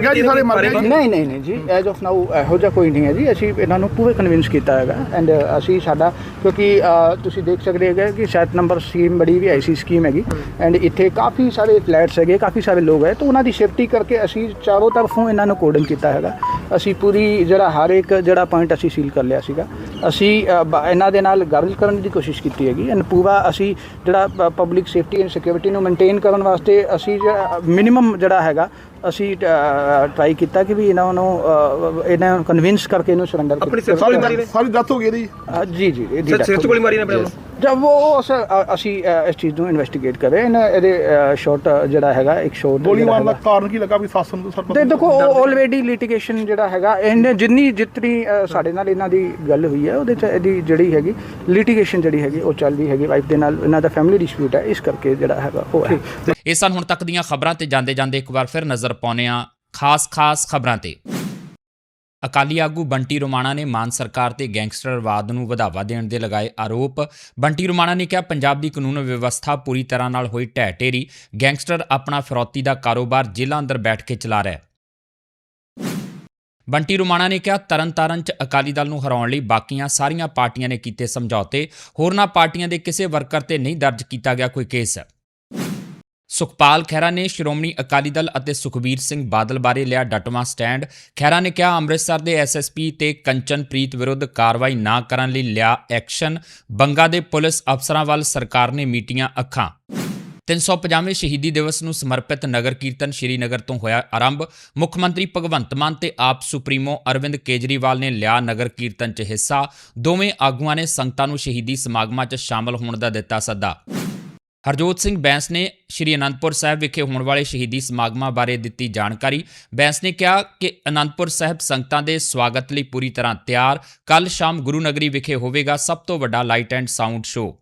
ਗਿਆ ਜੀ ਸਾਰੇ ਮਰ ਜੀ? ਨਹੀਂ ਨਹੀਂ ਨਹੀਂ ਜੀ ਐਜ਼ ਆਫ ਨਾਓ ਇਹੋ ਜਿਹਾ ਕੋਈ ਨਹੀਂ ਹੈ ਜੀ ਅਸੀਂ ਇਹਨਾਂ ਨੂੰ ਪੂਰੇ ਕਨਵਿੰਸ ਕੀਤਾ ਹੈਗਾ ਐਂਡ ਅਸੀਂ ਸਾਡਾ ਕਿਉਂਕਿ ਤੁਸੀਂ ਦੇਖ ਸਕਦੇ ਹੈਗੇ ਕਿ ਸੈਟ ਨੰਬਰ ਸਕੀਮ ਬੜੀ ਵੀ ਐਸੀ ਸਕੀਮ ਹੈਗੀ। ਐਂਡ ਇੱਥੇ ਕਾਫੀ ਸਾਰੇ ਫਲੈਟਸ ਹੈਗੇ, ਕਾਫੀ ਸਾਰੇ ਲੋਕ ਹੈ ਤਾਂ ਉਹਨਾਂ ਦੀ ਸੇਫਟੀ ਕਰਕੇ ਅਸੀਂ ਚਾਰੋਂ ਤਰਫੋਂ ਇਹਨਾਂ ਨੂੰ ਕੋਡਿੰਗ ਕੀਤਾ ਹੈਗਾ। ਅਸੀਂ ਪੂਰੀ, ਜਿਹੜਾ ਹਰ ਇੱਕ ਜਿਹੜਾ ਪੁਆਇੰਟ ਅਸੀਂ ਸੀਲ ਕਰ ਲਿਆ ਸੀਗਾ। ਅਸੀਂ ਬ- ਇਹਨਾਂ ਦੇ ਨਾਲ ਗੱਲ ਕਰਨ ਦੀ ਕੋਸ਼ਿਸ਼ ਕੀਤੀ ਹੈਗੀ। ਐਂਡ ਪੂਰਾ ਅਸੀਂ ਜਿਹੜਾ ਪਬਲਿਕ ਸੇਫਟੀ ਐਂਡ ਸਿਕਿਉਰਿਟੀ ਨੂੰ ਮੇਨਟੇਨ ਕਰਨ ਵਾਸਤੇ ਅਸੀਂ ਮਿਨੀਮਮ ਜਿਹੜਾ ਹੈਗਾ ਅਸੀਂ ਟਰਾਈ ਕੀਤਾ ਕਿ ਵੀ ਇਹਨਾਂ ਨੂੰ ਇਹਨਾਂ ਨੂੰ ਕਨਵਿੰਸ ਕਰਕੇ ਇਹਨੂੰ ਸਰੈਂਡਰ ਸਾਰੀ ਸਾਰੀ ਡੈਥ ਹੋ ਗਈ ਇਹਦੀ? ਜੀ ਜੀ ਇਹਦੀ death ਹੋ ਗਈ। ਮਾਰੀ ਨੇ ਆਪਣੇ ਜਦ ਉਹ ਅਸ- ਅ- ਅਸੀਂ ਅ, ਇਸ ਚੀਜ਼ ਨੂੰ ਇਨਵੈਸਟੀਗੇਟ ਕਰ। ਰਹੇ ਹਾਂ ਇਹਦੇ ਸ਼ਾਰਟ ਜਿਹੜਾ ਹੈਗਾ ਇੱਕ ਸ਼ਾਰਟ ਗੋਲੀ ਮਾਰਨ ਦਾ ਕਾਰਨ ਕੀ ਲੱਗਾ ਵੀ ਸੱਸ ਨੂੰ ਸਰ ਤੇ ਦੇਖੋ ਆਲਰੇਡੀ ਲਿਟੀਗੇਸ਼ਨ ਜਿਹੜਾ ਹੈਗਾ ਇਹਨੇ ਜਿੰਨੀ ਜਿਤਨੀ ਅ, ਸਾਡੇ ਨਾਲ ਇਹਨਾਂ ਦੀ ਗੱਲ ਹੋਈ ਹੈ ਉਹਦੇ ਚ ਇਹਦੀ ਜਿਹੜੀ ਹੈਗੀ ਲਿਟੀਗੇਸ਼ਨ ਜਿਹੜੀ ਹੈਗੀ, ਉਹ ਚੱਲ ਹੈਗੀ ਵਾਈਫ ਦੇ ਨਾਲ, ਇਹਨਾਂ ਦਾ ਫੈਮਿਲੀ ਡਿਸਪਿਊਟ ਹੈ, ਇਸ ਕਰਕੇ ਜਿਹੜਾ ਹੈਗਾ ਉਹ ਹੈ। ਇਹ ਸਨ ਹੁਣ ਤੱਕ ਦੀਆਂ ਖਬਰਾਂ ਤੇ ਜਾਂਦੇ ਜਾਂਦੇ ਇੱਕ ਵਾਰ ਫਿਰ ਨਜ਼ਰ ਪਾਉਂਦੇ ਹਾਂ ਖਾਸ-ਖਾਸ ਖਬਰਾਂ ਤੇ। ਅਕਾਲੀ ਆਗੂ ਬੰਟੀ ਰੋਮਾਣਾ ਨੇ ਮਾਨ ਸਰਕਾਰ ਤੇ ਗੈਂਗਸਟਰਵਾਦ ਨੂੰ ਵਧਾਵਾ ਦੇਣ ਦੇ ਲਗਾਏ ਆਰੋਪ। ਬੰਟੀ ਰੋਮਾਣਾ ਨੇ ਕਿਹਾ, ਪੰਜਾਬ ਦੀ ਕਾਨੂੰਨ ਵਿਵਸਥਾ ਪੂਰੀ ਤਰ੍ਹਾਂ ਨਾਲ ਹੋਈ ਢਹਿ ਢੇਰੀ ਗੈਂਗਸਟਰ ਆਪਣਾ ਫਿਰੌਤੀ ਦਾ ਕਾਰੋਬਾਰ ਜੇਲ੍ਹਾਂ ਅੰਦਰ ਬੈਠ ਕੇ ਚਲਾ ਰਿਹਾ ਹੈ। ਬੰਟੀ ਰੁਮਾਣਾ ਨੇ ਕਿਹਾ, ਤਰਨਤਾਰਨ 'ਚ ਅਕਾਲੀ ਦਲ ਨੂੰ ਹਰਾਉਣ ਲਈ ਬਾਕੀਆਂ ਸਾਰੀਆਂ ਪਾਰਟੀਆਂ ਨੇ ਕੀਤੇ ਸਮਝੌਤੇ। ਹੋਰਨਾਂ ਪਾਰਟੀਆਂ ਦੇ ਕਿਸੇ ਵਰਕਰ ਤੇ ਨਹੀਂ ਦਰਜ ਕੀਤਾ ਗਿਆ ਕੋਈ ਕੇਸ। ਸੁਖਪਾਲ ਖਹਿਰਾ ਨੇ ਸ਼੍ਰੋਮਣੀ ਅਕਾਲੀ ਦਲ ਅਤੇ ਸੁਖਬੀਰ ਸਿੰਘ ਬਾਦਲ ਬਾਰੇ ਲਿਆ ਡਟਵਾਂ ਸਟੈਂਡ। ਖਹਿਰਾ ਨੇ ਕਿਹਾ, ਅੰਮ੍ਰਿਤਸਰ ਦੇ ਐਸਐਸਪੀ ਤੇ ਕੰਚਨਪ੍ਰੀਤ ਵਿਰੁੱਧ ਕਾਰਵਾਈ ਨਾ ਕਰਨ ਲਈ ਲਿਆ ਐਕਸ਼ਨ। ਬੰਗਾ ਦੇ ਪੁਲਿਸ ਅਫਸਰਾਂ ਵੱਲ ਸਰਕਾਰ ਨੇ ਮੀਟੀਆਂ ਅੱਖਾਂ। 350ਵੇਂ ਸ਼ਹੀਦੀ ਦਿਵਸ ਨੂੰ ਸਮਰਪਿਤ ਨਗਰ ਕੀਰਤਨ ਸ਼੍ਰੀਨਗਰ ਤੋਂ ਹੋਇਆ ਆਰੰਭ। ਮੁੱਖ ਮੰਤਰੀ ਭਗਵੰਤ ਮਾਨ ਤੇ ਆਪ ਸੁਪਰੀਮੋ ਅਰਵਿੰਦ ਕੇਜਰੀਵਾਲ ਨੇ ਲਿਆ ਨਗਰ ਕੀਰਤਨ 'ਚ ਹਿੱਸਾ। ਦੋਵੇਂ ਆਗੂਆਂ ਨੇ ਸੰਗਤਾਂ ਨੂੰ ਸ਼ਹੀਦੀ ਸਮਾਗਮਾਂ 'ਚ ਸ਼ਾਮਲ ਹੋਣ ਦਾ ਦਿੱਤਾ ਸੱਦਾ। ਹਰਜੋਤ ਸਿੰਘ ਬੈਂਸ ਨੇ ਸ਼੍ਰੀ ਅਨੰਦਪੁਰ ਸਾਹਿਬ ਵਿਖੇ ਹੋਣ ਵਾਲੇ ਸ਼ਹੀਦੀ ਸਮਾਗਮਾਂ ਬਾਰੇ ਦਿੱਤੀ ਜਾਣਕਾਰੀ। ਬੈਂਸ ਨੇ ਕਿਹਾ ਕਿ ਅਨੰਦਪੁਰ ਸਾਹਿਬ ਸੰਗਤਾਂ ਦੇ ਸਵਾਗਤ ਲਈ ਪੂਰੀ ਤਰ੍ਹਾਂ ਤਿਆਰ। ਕੱਲ ਸ਼ਾਮ ਗੁਰੂ ਨਗਰੀ ਵਿਖੇ ਹੋਵੇਗਾ ਸਭ ਤੋਂ ਵੱਡਾ ਲਾਈਟ ਐਂਡ ਸਾਊਂਡ ਸ਼ੋਅ।